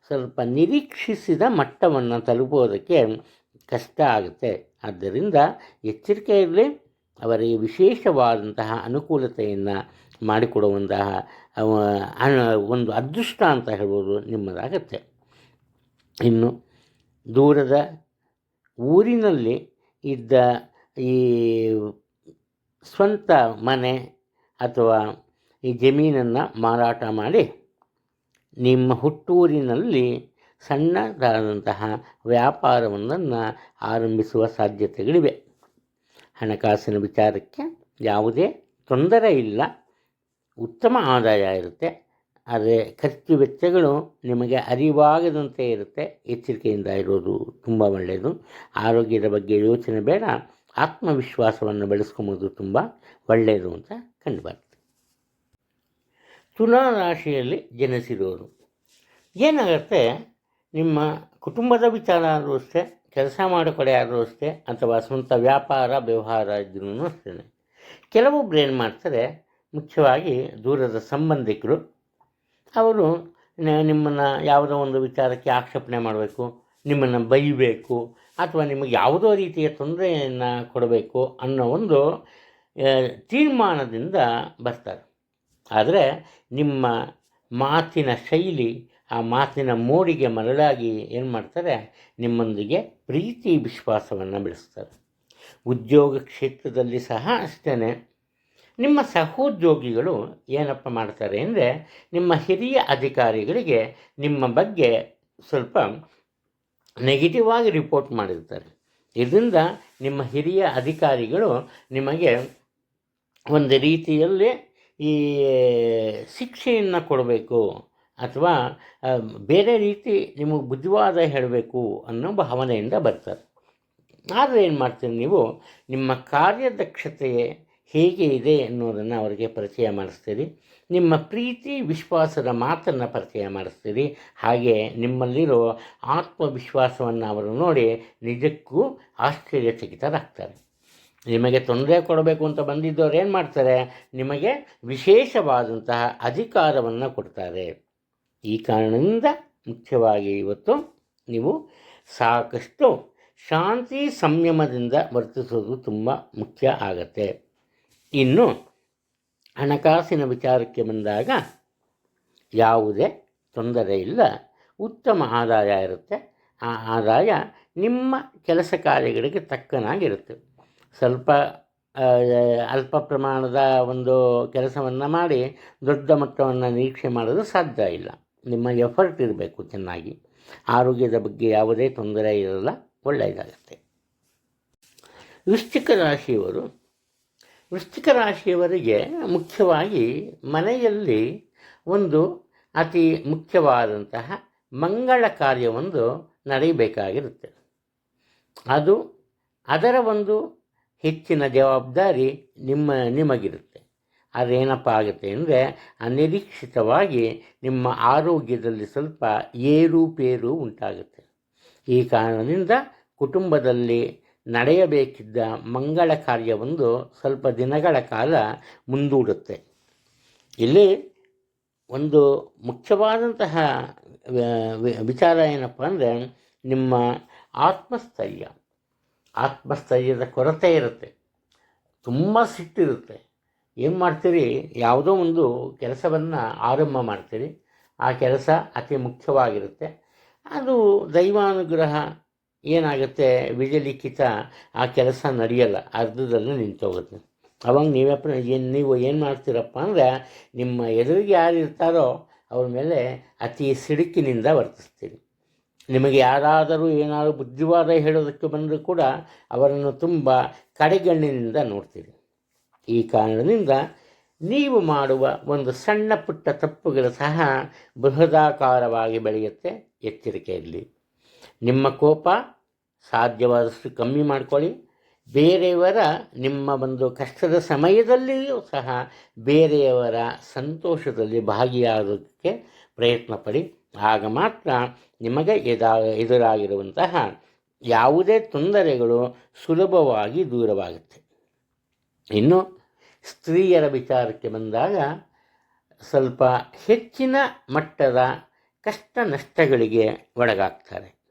[SPEAKER 1] ಸ್ವಲ್ಪ ನಿರೀಕ್ಷಿಸಿದ ಮಟ್ಟವನ್ನು ತಲುಪೋದಕ್ಕೆ ಕಷ್ಟ ಆಗುತ್ತೆ. ಆದ್ದರಿಂದ ಎಚ್ಚರಿಕೆ ಇರಲಿ, ಅವರಿಗೆ ವಿಶೇಷವಾದಂತಹ ಅನುಕೂಲತೆಯನ್ನು ಮಾಡಿಕೊಡುವಂತಹ ಒಂದು ಅದೃಷ್ಟ ಅಂತ ಹೇಳ್ಬೋದು ನಿಮ್ಮದಾಗತ್ತೆ. ಇನ್ನು ದೂರದ ಊರಿನಲ್ಲಿ ಇದ್ದ ಈ ಸ್ವಂತ ಮನೆ ಅಥವಾ ಈ ಜಮೀನನ್ನು ಮಾರಾಟ ಮಾಡಿ ನಿಮ್ಮ ಹುಟ್ಟೂರಿನಲ್ಲಿ ಸಣ್ಣದಾದಂತಹ ವ್ಯಾಪಾರವೊಂದನ್ನು ಆರಂಭಿಸುವ ಸಾಧ್ಯತೆಗಳಿವೆ. ಹಣಕಾಸಿನ ವಿಚಾರಕ್ಕೆ ಯಾವುದೇ ತೊಂದರೆ ಇಲ್ಲ. ಉತ್ತಮ ಆದಾಯ ಇರುತ್ತೆ. ಆದರೆ ಖರ್ಚು ವೆಚ್ಚಗಳು ನಿಮಗೆ ಅರಿವಾಗದಂತೆ ಇರುತ್ತೆ. ಎಚ್ಚರಿಕೆಯಿಂದ ಇರೋದು ತುಂಬ ಒಳ್ಳೆಯದು. ಆರೋಗ್ಯದ ಬಗ್ಗೆ ಯೋಚನೆ ಬೇಡ. ಆತ್ಮವಿಶ್ವಾಸವನ್ನು ಬೆಳೆಸ್ಕೊಂಬೋದು ತುಂಬ ಒಳ್ಳೆಯದು ಅಂತ ಕಂಡುಬರ್ತದೆ ತುಲಾ ರಾಶಿಯಲ್ಲಿ ಜನಿಸಿರೋರು. ಏನಾಗುತ್ತೆ? ನಿಮ್ಮ ಕುಟುಂಬದ ವಿಚಾರ ಆದರೂ ಅಷ್ಟೇ, ಕೆಲಸ ಮಾಡೋ ಕಡೆ ಆದರೂ ಅಷ್ಟೇ, ಅಥವಾ ಸ್ವಂತ ವ್ಯಾಪಾರ, ವ್ಯವಹಾರ ಇದ್ರೂ ಅಷ್ಟೇ ಕೆಲವೊಬ್ಬರು ಏನು ಮಾಡ್ತಾರೆ ಮುಖ್ಯವಾಗಿ ದೂರದ ಸಂಬಂಧಿಕರು ಅವರು ನಿಮ್ಮನ್ನು ಯಾವುದೋ ಒಂದು ವಿಚಾರಕ್ಕೆ ಆಕ್ಷೇಪಣೆ ಮಾಡಬೇಕು, ನಿಮ್ಮನ್ನು ಬೈಬೇಕು, ಅಥವಾ ನಿಮಗೆ ಯಾವುದೋ ರೀತಿಯ ತೊಂದರೆಯನ್ನು ಕೊಡಬೇಕು ಅನ್ನೋ ಒಂದು ತೀರ್ಮಾನದಿಂದ ಬರ್ತಾರೆ. ಆದರೆ ನಿಮ್ಮ ಮಾತಿನ ಶೈಲಿ, ಆ ಮಾತಿನ ಮೋಡಿಗೆ ಮರಳಾಗಿ ಏನು ಮಾಡ್ತಾರೆ, ನಿಮ್ಮೊಂದಿಗೆ ಪ್ರೀತಿ ವಿಶ್ವಾಸವನ್ನು ಬೆಳೆಸ್ತಾರೆ. ಉದ್ಯೋಗ ಕ್ಷೇತ್ರದಲ್ಲಿ ಸಹ ಅಷ್ಟೇ ನಿಮ್ಮ ಸಹೋದ್ಯೋಗಿಗಳು ಏನಪ್ಪ ಮಾಡ್ತಾರೆ ಅಂದರೆ ನಿಮ್ಮ ಹಿರಿಯ ಅಧಿಕಾರಿಗಳಿಗೆ ನಿಮ್ಮ ಬಗ್ಗೆ ಸ್ವಲ್ಪ ನೆಗೆಟಿವ್ ಆಗಿ ರಿಪೋರ್ಟ್ ಮಾಡಿರ್ತಾರೆ. ಇದರಿಂದ ನಿಮ್ಮ ಹಿರಿಯ ಅಧಿಕಾರಿಗಳು ನಿಮಗೆ ಒಂದು ರೀತಿಯಲ್ಲಿ ಈ ಶಿಕ್ಷೆಯನ್ನು ಕೊಡಬೇಕು ಅಥವಾ ಬೇರೆ ರೀತಿ ನಿಮಗೆ ಬುದ್ಧಿವಾದ ಹೇಳಬೇಕು ಅನ್ನೋ ಭಾವನೆಯಿಂದ ಬರ್ತಾರೆ. ಆದರೆ ಏನು ಮಾಡ್ತೀರಿ ನೀವು ನಿಮ್ಮ ಕಾರ್ಯದಕ್ಷತೆ ಹೇಗೆ ಇದೆ ಅನ್ನೋದನ್ನು ಅವರಿಗೆ ಪರಿಚಯ ಮಾಡಿಸ್ತೀರಿ. ನಿಮ್ಮ ಪ್ರೀತಿ ವಿಶ್ವಾಸದ ಮಾತನ್ನು ಪರಿಚಯ ಮಾಡಿಸ್ತೀರಿ. ಹಾಗೆ ನಿಮ್ಮಲ್ಲಿರೋ ಆತ್ಮವಿಶ್ವಾಸವನ್ನು ಅವರು ನೋಡಿ ನಿಜಕ್ಕೂ ಆಶ್ಚರ್ಯಚಕಿತರಾಗ್ತಾರೆ. ನಿಮಗೆ ತೊಂದರೆ ಕೊಡಬೇಕು ಅಂತ ಬಂದಿದ್ದವ್ರು ಏನು ಮಾಡ್ತಾರೆ? ನಿಮಗೆ ವಿಶೇಷವಾದಂತಹ ಅಧಿಕಾರವನ್ನು ಕೊಡ್ತಾರೆ. ಈ ಕಾರಣದಿಂದ ಮುಖ್ಯವಾಗಿ ಇವತ್ತು ನೀವು ಸಾಕಷ್ಟು ಶಾಂತಿ ಸಂಯಮದಿಂದ ವರ್ತಿಸೋದು ತುಂಬ ಮುಖ್ಯ ಆಗತ್ತೆ. ಇನ್ನು ಹಣಕಾಸಿನ ವಿಚಾರಕ್ಕೆ ಬಂದಾಗ ಯಾವುದೇ ತೊಂದರೆ ಇಲ್ಲ. ಉತ್ತಮ ಆದಾಯ ಇರುತ್ತೆ. ಆ ಆದಾಯ ನಿಮ್ಮ ಕೆಲಸ ಕಾರ್ಯಗಳಿಗೆ ತಕ್ಕನಾಗಿರುತ್ತೆ. ಸ್ವಲ್ಪ ಅಲ್ಪ ಪ್ರಮಾಣದ ಒಂದು ಕೆಲಸವನ್ನು ಮಾಡಿ ದೊಡ್ಡ ಮೊತ್ತವನ್ನು ನಿರೀಕ್ಷೆ ಮಾಡೋದು ಸಾಧ್ಯ ಇಲ್ಲ. ನಿಮ್ಮ ಎಫರ್ಟ್ ಇರಬೇಕು ಚೆನ್ನಾಗಿ. ಆರೋಗ್ಯದ ಬಗ್ಗೆ ಯಾವುದೇ ತೊಂದರೆ ಇರಲ್ಲ. ಒಳ್ಳೆಯದಾಗತ್ತೆ. ವೃಶ್ಚಿಕ ರಾಶಿಯವರು ವೃಶ್ಚಿಕ ರಾಶಿಯವರಿಗೆ ಮುಖ್ಯವಾಗಿ ಮನೆಯಲ್ಲಿ ಒಂದು ಅತಿ ಮುಖ್ಯವಾದಂತಹ ಮಂಗಳ ಕಾರ್ಯವೊಂದು ನಡೆಯಬೇಕಾಗಿರುತ್ತೆ. ಅದು ಅದರ ಒಂದು ಹೆಚ್ಚಿನ ಜವಾಬ್ದಾರಿ ನಿಮ್ಮ, ನಿಮಗಿರುತ್ತೆ. ಅದೇನಪ್ಪ ಆಗುತ್ತೆ ಅಂದರೆ ಅನಿರೀಕ್ಷಿತವಾಗಿ ನಿಮ್ಮ ಆರೋಗ್ಯದಲ್ಲಿ ಸ್ವಲ್ಪ ಏರುಪೇರು ಉಂಟಾಗುತ್ತೆ. ಈ ಕಾರಣದಿಂದ ಕುಟುಂಬದಲ್ಲಿ ನಡೆಯಬೇಕಿದ್ದ ಮಂಗಳ ಕಾರ್ಯವೊಂದು ಸ್ವಲ್ಪ ದಿನಗಳ ಕಾಲ ಮುಂದೂಡುತ್ತೆ. ಇಲ್ಲಿ ಒಂದು ಮುಖ್ಯವಾದಂತಹ ವಿಚಾರ ಏನಪ್ಪ ಅಂದರೆ ನಿಮ್ಮ ಆತ್ಮಸ್ಥೈರ್ಯ. ಆತ್ಮಸ್ಥೈರ್ಯದ ಕೊರತೆ ಇರುತ್ತೆ. ತುಂಬ ಸಿಟ್ಟಿರುತ್ತೆ. ಏನು ಮಾಡ್ತೀರಿ? ಯಾವುದೋ ಒಂದು ಕೆಲಸವನ್ನು ಆರಂಭ ಮಾಡ್ತೀರಿ. ಆ ಕೆಲಸ ಅತಿ ಮುಖ್ಯವಾಗಿರುತ್ತೆ. ಅದು ದೈವಾನುಗ್ರಹ ಏನಾಗುತ್ತೆ? ವಿಜಲಿಖಿತ ಆ ಕೆಲಸ ನಡೆಯಲ್ಲ. ಅರ್ಧದಲ್ಲೇ ನಿಂತೋಗುತ್ತೆ. ಅವಾಗ ನೀವಪ್ಪ ಏನು ನೀವು ಏನು ಮಾಡ್ತೀರಪ್ಪ ಅಂದರೆ, ನಿಮ್ಮ ಎದುರಿಗೆ ಯಾರು ಇರ್ತಾರೋ ಅವ್ರ ಮೇಲೆ ಅತಿ ಸಿಡುಕಿನಿಂದ ವರ್ತಿಸ್ತೀರಿ. ನಿಮಗೆ ಯಾರಾದರೂ ಏನಾದರೂ ಬುದ್ಧಿವಾದ ಹೇಳೋದಕ್ಕೆ ಬಂದರೂ ಕೂಡ ಅವರನ್ನು ತುಂಬ ಕಡೆಗಣ್ಣಿನಿಂದ ನೋಡ್ತೀರಿ. ಈ ಕಾರಣದಿಂದ ನೀವು ಮಾಡುವ ಒಂದು ಸಣ್ಣ ಪುಟ್ಟ ತಪ್ಪುಗಳು ಸಹ ಬೃಹದಾಕಾರವಾಗಿ ಬೆಳೆಯುತ್ತೆ ಎಚ್ಚರಿಕೆ ಇರಲಿ ನಿಮ್ಮ ಕೋಪ ಸಾಧ್ಯವಾದಷ್ಟು ಕಮ್ಮಿ ಮಾಡಿಕೊಳ್ಳಿ. ಬೇರೆಯವರ ನಿಮ್ಮ ಒಂದು ಕಷ್ಟದ ಸಮಯದಲ್ಲಿಯೂ ಸಹ ಬೇರೆಯವರ ಸಂತೋಷದಲ್ಲಿ ಭಾಗಿಯಾಗೋದಕ್ಕೆ ಪ್ರಯತ್ನ ಪಡಿ. ಆಗ ಮಾತ್ರ ನಿಮಗೆ ಎದಾ ಎದುರಾಗಿರುವಂತಹ ಯಾವುದೇ ತೊಂದರೆಗಳು ಸುಲಭವಾಗಿ ದೂರವಾಗುತ್ತೆ. ಇನ್ನು ಸ್ತ್ರೀಯರ ವಿಚಾರಕ್ಕೆ ಬಂದಾಗ ಸ್ವಲ್ಪ ಹೆಚ್ಚಿನ ಮಟ್ಟದ ಕಷ್ಟ ನಷ್ಟಗಳಿಗೆ ಒಳಗಾಗ್ತಾರೆ.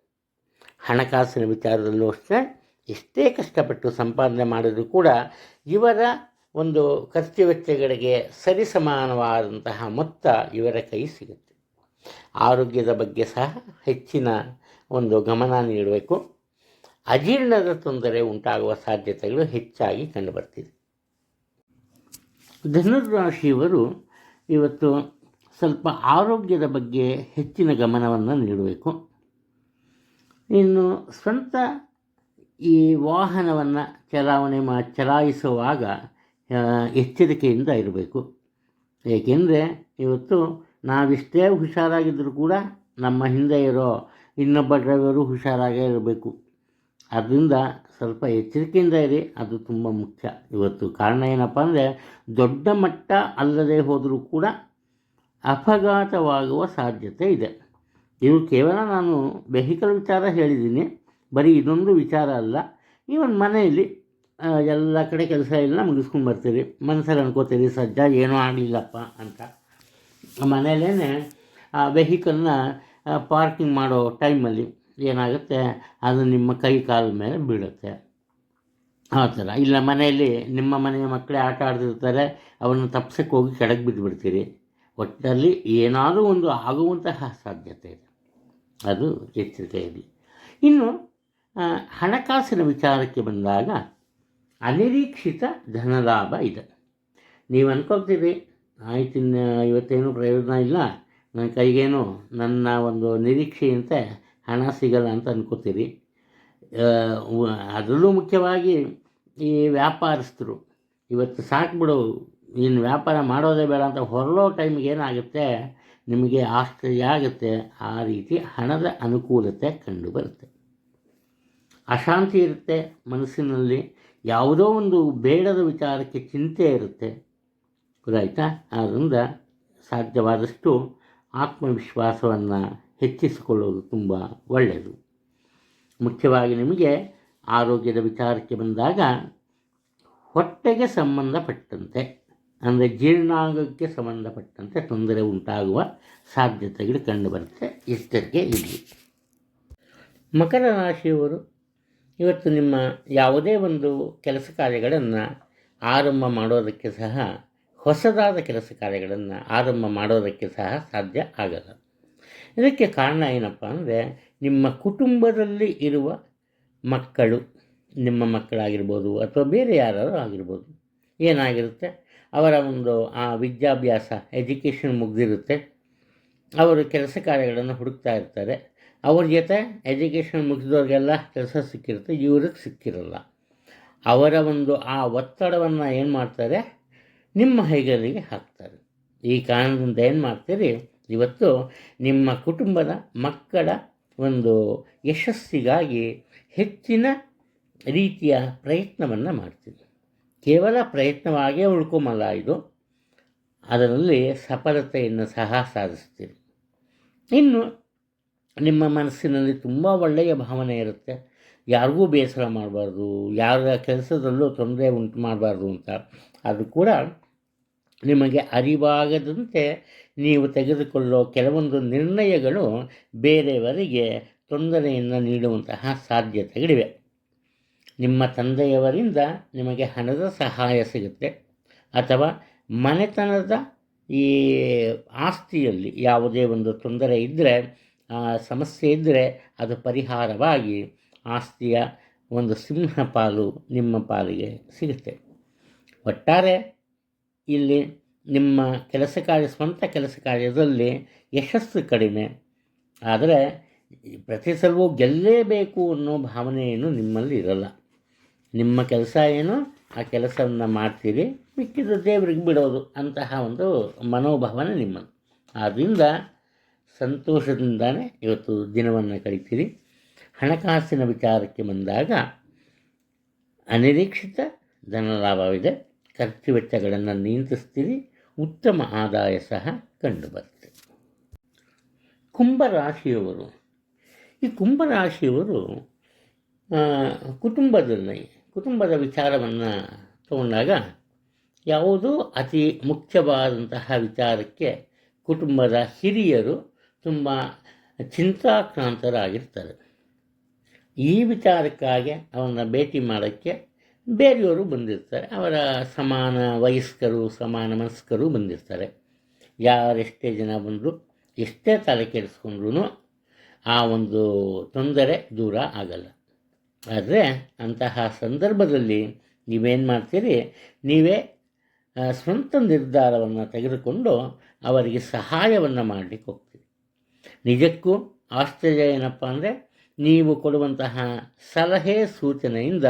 [SPEAKER 1] ಹಣಕಾಸಿನ ವಿಚಾರದಲ್ಲೂ ಅಷ್ಟೇ ಎಷ್ಟೇ ಕಷ್ಟಪಟ್ಟು ಸಂಪಾದನೆ ಮಾಡಿದರೂ ಕೂಡ ಇವರ ಒಂದು ಖರ್ಚು ವೆಚ್ಚಗಳಿಗೆ ಸರಿಸಮಾನವಾದಂತಹ ಮೊತ್ತ ಇವರ ಕೈ ಸಿಗುತ್ತೆ. ಆರೋಗ್ಯದ ಬಗ್ಗೆ ಸಹ ಹೆಚ್ಚಿನ ಒಂದು ಗಮನ ನೀಡಬೇಕು. ಅಜೀರ್ಣದ ತೊಂದರೆ ಉಂಟಾಗುವ ಸಾಧ್ಯತೆಗಳು ಹೆಚ್ಚಾಗಿ ಕಂಡುಬರ್ತಿದೆ. ಧನುರಾಶಿಯವರು ಇವತ್ತು ಸ್ವಲ್ಪ ಆರೋಗ್ಯದ ಬಗ್ಗೆ ಹೆಚ್ಚಿನ ಗಮನವನ್ನು ನೀಡಬೇಕು. ಇನ್ನು ಸ್ವಂತ ಈ ವಾಹನವನ್ನು ಚಲಾವಣೆ ಮಾ, ಚಲಾಯಿಸುವಾಗ ಎಚ್ಚರಿಕೆಯಿಂದ ಇರಬೇಕು. ಏಕೆಂದರೆ ಇವತ್ತು ನಾವಿಷ್ಟೇ ಹುಷಾರಾಗಿದ್ದರೂ ಕೂಡ ನಮ್ಮ ಹಿಂದೆ ಇರೋ ಇನ್ನೊಬ್ಬ ಡ್ರೈವರು ಹುಷಾರಾಗೇ ಇರಬೇಕು. ಅದರಿಂದ ಸ್ವಲ್ಪ ಎಚ್ಚರಿಕೆಯಿಂದ ಇರಿ, ಅದು ತುಂಬ ಮುಖ್ಯ. ಇವತ್ತು ಕಾರಣ ಏನಪ್ಪ ಅಂದರೆ ದೊಡ್ಡ ಮಟ್ಟ ಅಲ್ಲದೆ ಹೋದರೂ ಕೂಡ ಅಪಘಾತವಾಗುವ ಸಾಧ್ಯತೆ ಇದೆ. ಇದು ಕೇವಲ ನಾನು ವೆಹಿಕಲ್ ವಿಚಾರ ಹೇಳಿದ್ದೀನಿ. ಬರೀ ಇದೊಂದು ವಿಚಾರ ಅಲ್ಲ. ಈವನ್ ಮನೆಯಲ್ಲಿ ಎಲ್ಲ ಕಡೆ ಕೆಲಸ ಎಲ್ಲ ಮುಗಿಸ್ಕೊಂಡು ಬರ್ತೀರಿ. ಮನಸ್ಸಲ್ಲಿ ಅನ್ಕೋತೀರಿ, ಸಜ್ಜ ಏನೂ ಆಗಲಿಲ್ಲಪ್ಪ ಅಂತ. ಮನೆಯಲ್ಲೇ ಆ ವೆಹಿಕಲ್ನ ಪಾರ್ಕಿಂಗ್ ಮಾಡೋ ಟೈಮಲ್ಲಿ ಏನಾಗುತ್ತೆ, ಅದು ನಿಮ್ಮ ಕೈ ಕಾಲ ಮೇಲೆ ಬೀಳುತ್ತೆ. ಆ ಥರ. ಇಲ್ಲ, ಮನೆಯಲ್ಲಿ ನಿಮ್ಮ ಮನೆಯ ಮಕ್ಕಳೇ ಆಟ ಆಡ್ತಿರ್ತಾರೆ ಅವನ್ನ ತಪ್ಸಕ್ಕೆ ಹೋಗಿ ಕೆಳಗೆ ಬಿದ್ದುಬಿಡ್ತೀರಿ ಒಟ್ಟಲ್ಲಿ ಏನಾದರೂ ಒಂದು ಆಗುವಂತಹ ಸಾಧ್ಯತೆ ಇದೆ. ಅದು ಎಚ್ಚರಿಕೆಯಲ್ಲಿ ಇನ್ನು ಹಣಕಾಸಿನ ವಿಚಾರಕ್ಕೆ ಬಂದಾಗ ಅನಿರೀಕ್ಷಿತ ಧನಲಾಭ ಇದೆ. ನೀವು ಅನ್ಕೊಳ್ತೀರಿ ಆಯ್ತು ಇನ್ನು ಇವತ್ತೇನು ಪ್ರಯೋಜನ ಇಲ್ಲ. ನನ್ನ ಕೈಗೇನು ನನ್ನ ಒಂದು ನಿರೀಕ್ಷೆಯಂತೆ ಹಣ ಸಿಗಲ್ಲ ಅಂತ ಅನ್ಕೋತೀರಿ ಆ, ಅದರಲ್ಲೂ ಮುಖ್ಯವಾಗಿ ಈ ವ್ಯಾಪಾರಸ್ಥರು ಇವತ್ತು ಸಾಕ್ಬಿಡು ಇನ್ನು ವ್ಯಾಪಾರ ಮಾಡೋದೇ ಬೇಡ ಅಂತ ಹೊರಲೋ ಟೈಮಿಗೆ ಏನಾಗುತ್ತೆ? ನಿಮಗೆ ಆಶ್ಚರ್ಯ ಆಗುತ್ತೆ ಆ ರೀತಿ ಹಣದ ಅನುಕೂಲತೆ ಕಂಡುಬರುತ್ತೆ. ಅಶಾಂತಿ ಇರುತ್ತೆ ಮನಸ್ಸಿನಲ್ಲಿ, ಯಾವುದೋ ಒಂದು ಬೇಡದ ವಿಚಾರಕ್ಕೆ ಚಿಂತೆ ಇರುತ್ತೆ. ಗೊತ್ತಾಯ್ತಾ? ಆದ್ದರಿಂದ ಸಾಧ್ಯವಾದಷ್ಟು ಆತ್ಮವಿಶ್ವಾಸವನ್ನು ಹೆಚ್ಚಿಸಿಕೊಳ್ಳೋದು ತುಂಬ ಒಳ್ಳೆಯದು. ಮುಖ್ಯವಾಗಿ ನಿಮಗೆ ಆರೋಗ್ಯದ ವಿಚಾರಕ್ಕೆ ಬಂದಾಗ ಹೊಟ್ಟೆಗೆ ಸಂಬಂಧಪಟ್ಟಂತೆ ಅಂದರೆ ಜೀರ್ಣಾಂಗಕ್ಕೆ ಸಂಬಂಧಪಟ್ಟಂತೆ ತೊಂದರೆ ಉಂಟಾಗುವ ಸಾಧ್ಯತೆಗಳು ಕಂಡುಬರುತ್ತೆ ಎಚ್ಚರಿಕೆ ಇರಲಿ. ಮಕರ ರಾಶಿಯವರು, ಇವತ್ತು ನಿಮ್ಮ ಯಾವುದೇ ಒಂದು ಕೆಲಸ ಕಾರ್ಯಗಳನ್ನು ಆರಂಭ ಮಾಡೋದಕ್ಕೆ ಸಹ, ಹೊಸದಾದ ಕೆಲಸ ಕಾರ್ಯಗಳನ್ನು ಆರಂಭ ಮಾಡೋದಕ್ಕೆ ಸಹ ಸಾಧ್ಯ ಆಗಲ್ಲ. ಇದಕ್ಕೆ ಕಾರಣ ಏನಪ್ಪ ಅಂದರೆ, ನಿಮ್ಮ ಕುಟುಂಬದಲ್ಲಿ ಇರುವ ಮಕ್ಕಳು, ನಿಮ್ಮ ಮಕ್ಕಳಾಗಿರ್ಬೋದು ಅಥವಾ ಬೇರೆ ಯಾರಾದರೂ ಆಗಿರ್ಬೋದು, ಏನಾಗಿರುತ್ತೆ? ಅವರ ಒಂದು, ಆ ವಿದ್ಯಾಭ್ಯಾಸ ಎಜುಕೇಷನ್ ಮುಗಿದಿರುತ್ತೆ. ಅವರು ಕೆಲಸ ಕಾರ್ಯಗಳನ್ನು ಹುಡುಕ್ತಾ ಇರ್ತಾರೆ. ಅವ್ರ ಜೊತೆ ಎಜುಕೇಷನ್ ಮುಗಿದವ್ರಿಗೆಲ್ಲ ಕೆಲಸ ಸಿಕ್ಕಿರುತ್ತೆ. ಇವ್ರಿಗೆ ಸಿಕ್ಕಿರಲ್ಲ. ಅವರ ಒಂದು, ಆ ಒತ್ತಡವನ್ನು ಏನು ಮಾಡ್ತಾರೆ? ನಿಮ್ಮ ಹೆಗಲಿಗೆ ಹಾಕ್ತಾರೆ. ಈ ಕಾರಣದಿಂದ ಏನು ಮಾಡ್ತೀರಿ? ಇವತ್ತು ನಿಮ್ಮ ಕುಟುಂಬದ ಮಕ್ಕಳ ಒಂದು ಯಶಸ್ಸಿಗಾಗಿ ಹೆಚ್ಚಿನ ರೀತಿಯ ಪ್ರಯತ್ನವನ್ನು ಮಾಡ್ತೀರಿ. ಕೇವಲ ಪ್ರಯತ್ನವಾಗೇ ಉಳ್ಕೊಂಬಲ್ಲ ಇದು. ಅದರಲ್ಲಿ ಸಫಲತೆಯನ್ನು ಸಹ ಸಾಧಿಸ್ತೀರಿ. ಇನ್ನು ನಿಮ್ಮ ಮನಸ್ಸಿನಲ್ಲಿ ತುಂಬ ಒಳ್ಳೆಯ ಭಾವನೆ ಇರುತ್ತೆ. ಯಾರಿಗೂ ಬೇಸರ ಮಾಡಬಾರ್ದು, ಯಾರ ಕೆಲಸದಲ್ಲೂ ತೊಂದರೆ ಉಂಟು ಮಾಡಬಾರ್ದು ಅಂತ. ಅದು ಕೂಡ ನಿಮಗೆ ಅರಿವಾಗದಂತೆ ನೀವು ತೆಗೆದುಕೊಳ್ಳೋ ಕೆಲವೊಂದು ನಿರ್ಣಯಗಳು ಬೇರೆಯವರಿಗೆ ತೊಂದರೆಯನ್ನು ನೀಡುವಂತಹ ಸಾಧ್ಯತೆಗಳಿವೆ. ನಿಮ್ಮ ತಂದೆಯವರಿಂದ ನಿಮಗೆ ಹಣದ ಸಹಾಯ ಸಿಗುತ್ತೆ. ಅಥವಾ ಮನೆತನದ ಈ ಆಸ್ತಿಯಲ್ಲಿ ಯಾವುದೇ ಒಂದು ತೊಂದರೆ ಇದ್ದರೆ ಸಮಸ್ಯೆ ಇದ್ದರೆ ಅದು ಪರಿಹಾರವಾಗಿ ಆಸ್ತಿಯ ಒಂದು ಸಿಂಹ ಪಾಲು ನಿಮ್ಮ ಪಾಲಿಗೆ ಸಿಗುತ್ತೆ. ಒಟ್ಟಾರೆ ಇಲ್ಲಿ ನಿಮ್ಮ ಕೆಲಸ ಕಾರ್ಯ, ಸ್ವಂತ ಕೆಲಸ ಕಾರ್ಯದಲ್ಲಿ ಯಶಸ್ಸು ಕಡಿಮೆ. ಆದರೆ ಪ್ರತಿ ಸಲವೂ ಗೆಲ್ಲೇಬೇಕು ಅನ್ನೋ ಭಾವನೆ ಏನು ನಿಮ್ಮಲ್ಲಿ ಇರಲ್ಲ. ನಿಮ್ಮ ಕೆಲಸ ಏನು, ಆ ಕೆಲಸವನ್ನು ಮಾಡ್ತೀರಿ, ಮಿಕ್ಕಿದ ದೇವರಿಗೆ ಬಿಡೋದು ಅಂತಹ ಒಂದು ಮನೋಭಾವನೆ ನಿಮ್ಮನ್ನು ಆದ್ದರಿಂದ ಸಂತೋಷದಿಂದಾನೇ ಇವತ್ತು ದಿನವನ್ನು ಕಳಿತೀರಿ. ಹಣಕಾಸಿನ ವಿಚಾರಕ್ಕೆ ಬಂದಾಗ ಅನಿರೀಕ್ಷಿತ ಧನಲಾಭವಿದೆ. ಖರ್ಚು ವೆಚ್ಚಗಳನ್ನು ನಿಯಂತ್ರಿಸ್ತೀರಿ. ಉತ್ತಮ ಆದಾಯ ಸಹ ಕಂಡುಬರುತ್ತೆ. ಕುಂಭರಾಶಿಯವರು. ಈ ಕುಂಭರಾಶಿಯವರು ಕುಟುಂಬದಲ್ಲಿ ಕುಟುಂಬದ ವಿಚಾರವನ್ನು ತಗೊಂಡಾಗ ಯಾವುದು ಅತಿ ಮುಖ್ಯವಾದಂತಹ ವಿಚಾರಕ್ಕೆ ಕುಟುಂಬದ ಹಿರಿಯರು ತುಂಬ ಚಿಂತಾಕ್ರಾಂತರಾಗಿರ್ತಾರೆ. ಈ ವಿಚಾರಕ್ಕಾಗಿ ಅವರನ್ನ ಭೇಟಿ ಮಾಡೋಕ್ಕೆ ಬೇರೆಯವರು ಬಂದಿರ್ತಾರೆ. ಅವರ ಸಮಾನ ವಯಸ್ಕರು, ಸಮಾನ ಮನಸ್ಕರು ಬಂದಿರ್ತಾರೆ. ಯಾರೆಷ್ಟೇ ಜನ ಬಂದರೂ, ಎಷ್ಟೇ ತಲೆ ಕೆಡಿಸ್ಕೊಂಡ್ರೂ ಆ ಒಂದು ತೊಂದರೆ ದೂರ ಆಗಲ್ಲ. ಆದರೆ ಅಂತಹ ಸಂದರ್ಭದಲ್ಲಿ ನೀವೇನು ಮಾಡ್ತೀರಿ? ನೀವೇ ಸ್ವಂತ ನಿರ್ಧಾರವನ್ನು ತೆಗೆದುಕೊಂಡು ಅವರಿಗೆ ಸಹಾಯವನ್ನು ಮಾಡಲಿಕ್ಕೆ ಹೋಗ್ತೀರಿ. ನಿಜಕ್ಕೂ ಆಶ್ಚರ್ಯ ಏನಪ್ಪ ಅಂದರೆ, ನೀವು ಕೊಡುವಂತಹ ಸಲಹೆ ಸೂಚನೆಯಿಂದ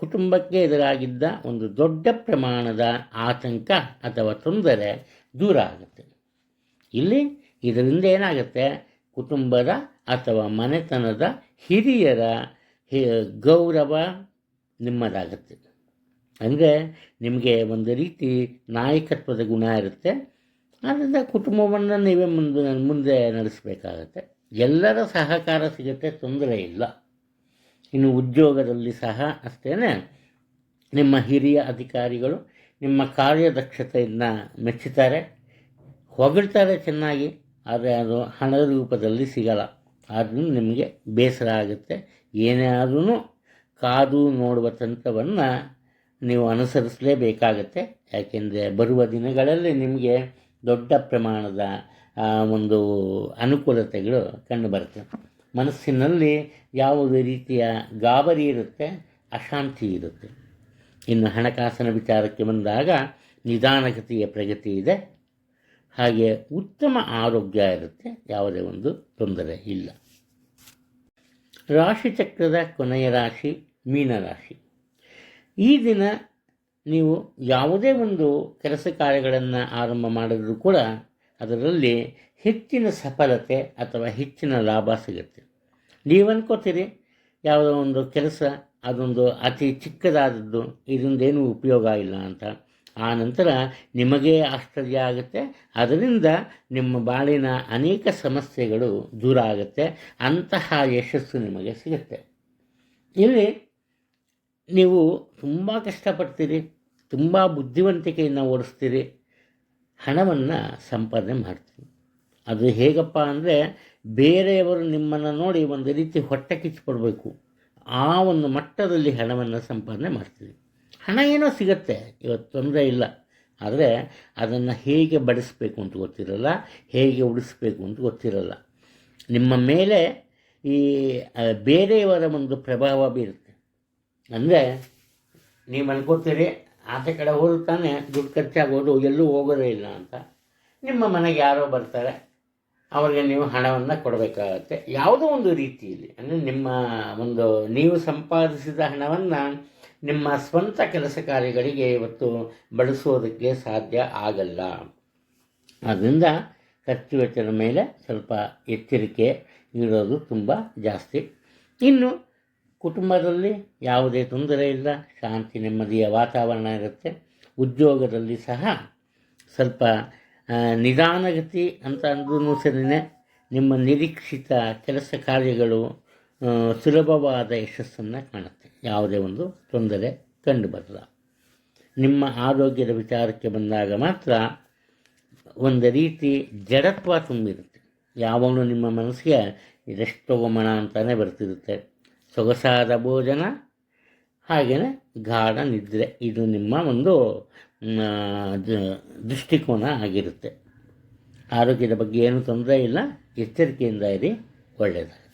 [SPEAKER 1] ಕುಟುಂಬಕ್ಕೆ ಎದುರಾಗಿದ್ದ ಒಂದು ದೊಡ್ಡ ಪ್ರಮಾಣದ ಆತಂಕ ಅಥವಾ ತೊಂದರೆ ದೂರ ಆಗುತ್ತೆ. ಇಲ್ಲಿ ಇದರಿಂದ ಏನಾಗುತ್ತೆ? ಕುಟುಂಬದ ಅಥವಾ ಮನೆತನದ ಹಿರಿಯರ ಗೌರವ ನಿಮ್ಮದಾಗುತ್ತೆ. ಅಂದರೆ ನಿಮಗೆ ಒಂದು ರೀತಿ ನಾಯಕತ್ವದ ಗುಣ ಇರುತ್ತೆ. ಆದ್ದರಿಂದ ಕುಟುಂಬವನ್ನು ನೀವೇ ಮುಂದೆ ಮುಂದೆ ನಡೆಸಬೇಕಾಗತ್ತೆ. ಎಲ್ಲರ ಸಹಕಾರ ಸಿಗುತ್ತೆ, ತೊಂದರೆ ಇಲ್ಲ. ಇನ್ನು ಉದ್ಯೋಗದಲ್ಲಿ ಸಹ ಅಷ್ಟೇ ನಿಮ್ಮ ಹಿರಿಯ ಅಧಿಕಾರಿಗಳು ನಿಮ್ಮ ಕಾರ್ಯದಕ್ಷತೆಯನ್ನು ಮೆಚ್ಚುತ್ತಾರೆ ಹೊಗಳ್ತಾರೆ ಚೆನ್ನಾಗಿ, ಆದರೆ ಅದು ಹಣದ ರೂಪದಲ್ಲಿ ಸಿಗಲ್ಲ. ಆದ್ದರಿಂದ ನಿಮಗೆ ಬೇಸರ ಆಗುತ್ತೆ. ಏನೇ ಆದ್ರೂ ಕಾದು ನೋಡುವ ತಂತ್ರವನ್ನು ನೀವು ಅನುಸರಿಸಲೇಬೇಕಾಗತ್ತೆ. ಯಾಕೆಂದರೆ ಬರುವ ದಿನಗಳಲ್ಲಿ ನಿಮಗೆ ದೊಡ್ಡ ಪ್ರಮಾಣದ ಒಂದು ಅನುಕೂಲತೆಗಳು ಕಂಡು ಬರುತ್ತೆ. ಮನಸ್ಸಿನಲ್ಲಿ ಯಾವುದೇ ರೀತಿಯ ಗಾಬರಿ ಇರುತ್ತೆ, ಅಶಾಂತಿ ಇರುತ್ತೆ. ಇನ್ನು ಹಣಕಾಸಿನ ವಿಚಾರಕ್ಕೆ ಬಂದಾಗ ನಿಧಾನಗತಿಯ ಪ್ರಗತಿ ಇದೆ. ಹಾಗೆ ಉತ್ತಮ ಆರೋಗ್ಯ ಇರುತ್ತೆ, ಯಾವುದೇ ಒಂದು ತೊಂದರೆ ಇಲ್ಲ. ರಾಶಿ ಚಕ್ರದ ಕೊನೆಯ ರಾಶಿ ಮೀನರಾಶಿ ಈ ದಿನ ನೀವು ಯಾವುದೇ ಒಂದು ಕೆಲಸ ಕಾರ್ಯಗಳನ್ನು ಆರಂಭ ಮಾಡಿದರೂ ಕೂಡ ಅದರಲ್ಲಿ ಹೆಚ್ಚಿನ ಸಫಲತೆ ಅಥವಾ ಹೆಚ್ಚಿನ ಲಾಭ ಸಿಗುತ್ತೆ. ನೀವು ಅನ್ಕೋತೀರಿ ಯಾವುದೋ ಒಂದು ಕೆಲಸ, ಅದೊಂದು ಅತಿ ಚಿಕ್ಕದಾದದ್ದು ಇದರಿಂದ ಏನೂ ಉಪಯೋಗ ಇಲ್ಲ ಅಂತ. ಆ ನಂತರ ನಿಮಗೇ ಆಶ್ಚರ್ಯ ಆಗುತ್ತೆ. ಅದರಿಂದ ನಿಮ್ಮ ಬಾಳಿನ ಅನೇಕ ಸಮಸ್ಯೆಗಳು ದೂರ ಆಗುತ್ತೆ. ಅಂತಹ ಯಶಸ್ಸು ನಿಮಗೆ ಸಿಗುತ್ತೆ. ಇಲ್ಲಿ ನೀವು ತುಂಬ ಕಷ್ಟಪಡ್ತೀರಿ, ತುಂಬ ಬುದ್ಧಿವಂತಿಕೆಯನ್ನು ಓಡಿಸ್ತೀರಿ, ಹಣವನ್ನು ಸಂಪಾದನೆ ಮಾಡ್ತೀರಿ. ಅದು ಹೇಗಪ್ಪ ಅಂದರೆ ಬೇರೆಯವರು ನಿಮ್ಮನ್ನು ನೋಡಿ ಒಂದು ರೀತಿ ಹೊಟ್ಟೆ ಕಿಚ್ಚಿಕೊಡ್ಬೇಕು. ಆ ಒಂದು ಮಟ್ಟದಲ್ಲಿ ಹಣವನ್ನು ಸಂಪಾದನೆ ಮಾಡ್ತೀರಿ. ಹಣ ಏನೋ ಸಿಗತ್ತೆ ಇವತ್ತು ತೊಂದರೆ ಇಲ್ಲ. ಆದರೆ ಅದನ್ನು ಹೇಗೆ ಬಡಿಸಬೇಕು ಅಂತ ಗೊತ್ತಿರಲ್ಲ, ಹೇಗೆ ಉಳಿಸ್ಬೇಕು ಅಂತ ಗೊತ್ತಿರಲ್ಲ. ನಿಮ್ಮ ಮೇಲೆ ಈ ಬೇರೆಯವರ ಒಂದು ಪ್ರಭಾವ ಬೀರುತ್ತೆ. ಅಂದರೆ ನೀವು ಅನ್ಕೋತೀರಿ ಆಚೆ ಕಡೆ ಹೋದ್ರೆ ತಾನೇ ದುಡ್ಡು ಖರ್ಚಾಗೋದು, ಎಲ್ಲೂ ಹೋಗೋದೇ ಇಲ್ಲ ಅಂತ. ನಿಮ್ಮ ಮನೆಗೆ ಯಾರೋ ಬರ್ತಾರೆ, ಅವರಿಗೆ ನೀವು ಹಣವನ್ನು ಕೊಡಬೇಕಾಗತ್ತೆ. ಯಾವುದೋ ಒಂದು ರೀತಿಯಲ್ಲಿ, ಅಂದರೆ ನಿಮ್ಮ ಒಂದು, ನೀವು ಸಂಪಾದಿಸಿದ ಹಣವನ್ನು ನಿಮ್ಮ ಸ್ವಂತ ಕೆಲಸ ಕಾರ್ಯಗಳಿಗೆ ಇವತ್ತು ಬಳಸೋದಕ್ಕೆ ಸಾಧ್ಯ ಆಗಲ್ಲ. ಆದ್ದರಿಂದ ಖರ್ಚು ವೆಚ್ಚದ ಮೇಲೆ ಸ್ವಲ್ಪ ಎಚ್ಚರಿಕೆ ಇರೋದು ತುಂಬ ಜಾಸ್ತಿ. ಇನ್ನು ಕುಟುಂಬದಲ್ಲಿ ಯಾವುದೇ ತೊಂದರೆ ಇಲ್ಲ, ಶಾಂತಿ, ನೆಮ್ಮದಿಯ ವಾತಾವರಣ ಇರುತ್ತೆ. ಉದ್ಯೋಗದಲ್ಲಿ ಸಹ ಸ್ವಲ್ಪ ನಿಧಾನಗತಿ ಅಂತ ಅಂದ್ರೂ ಸರಿನೇ. ನಿಮ್ಮ ನಿರೀಕ್ಷಿತ ಕೆಲಸ ಕಾರ್ಯಗಳು ಸುಲಭವಾದ ಯಶಸ್ಸನ್ನು ಕಾಣುತ್ತೆ. ಯಾವುದೇ ಒಂದು ತೊಂದರೆ ಕಂಡುಬರಲ್ಲ. ನಿಮ್ಮ ಆರೋಗ್ಯದ ವಿಚಾರಕ್ಕೆ ಬಂದಾಗ ಮಾತ್ರ ಒಂದು ರೀತಿ ಜಡತ್ವ ತುಂಬಿರುತ್ತೆ. ಯಾವಾಗಲೂ ನಿಮ್ಮ ಮನಸ್ಸಿಗೆ ಇದೆಷ್ಟೋ ಮಣ ಅಂತಲೇ ಬರ್ತಿರುತ್ತೆ. ಸೊಗಸಾದ ಭೋಜನ, ಹಾಗೆಯೇ ಗಾಢ ನಿದ್ರೆ. ಇದು ನಿಮ್ಮ ಒಂದು ದೃಷ್ಟಿಕೋನ ಆಗಿರುತ್ತೆ. ಆರೋಗ್ಯದ ಬಗ್ಗೆ ಏನೂ ತೊಂದರೆ ಇಲ್ಲ, ಎಚ್ಚರಿಕೆಯಿಂದ ಇರಿ ಒಳ್ಳೆಯದು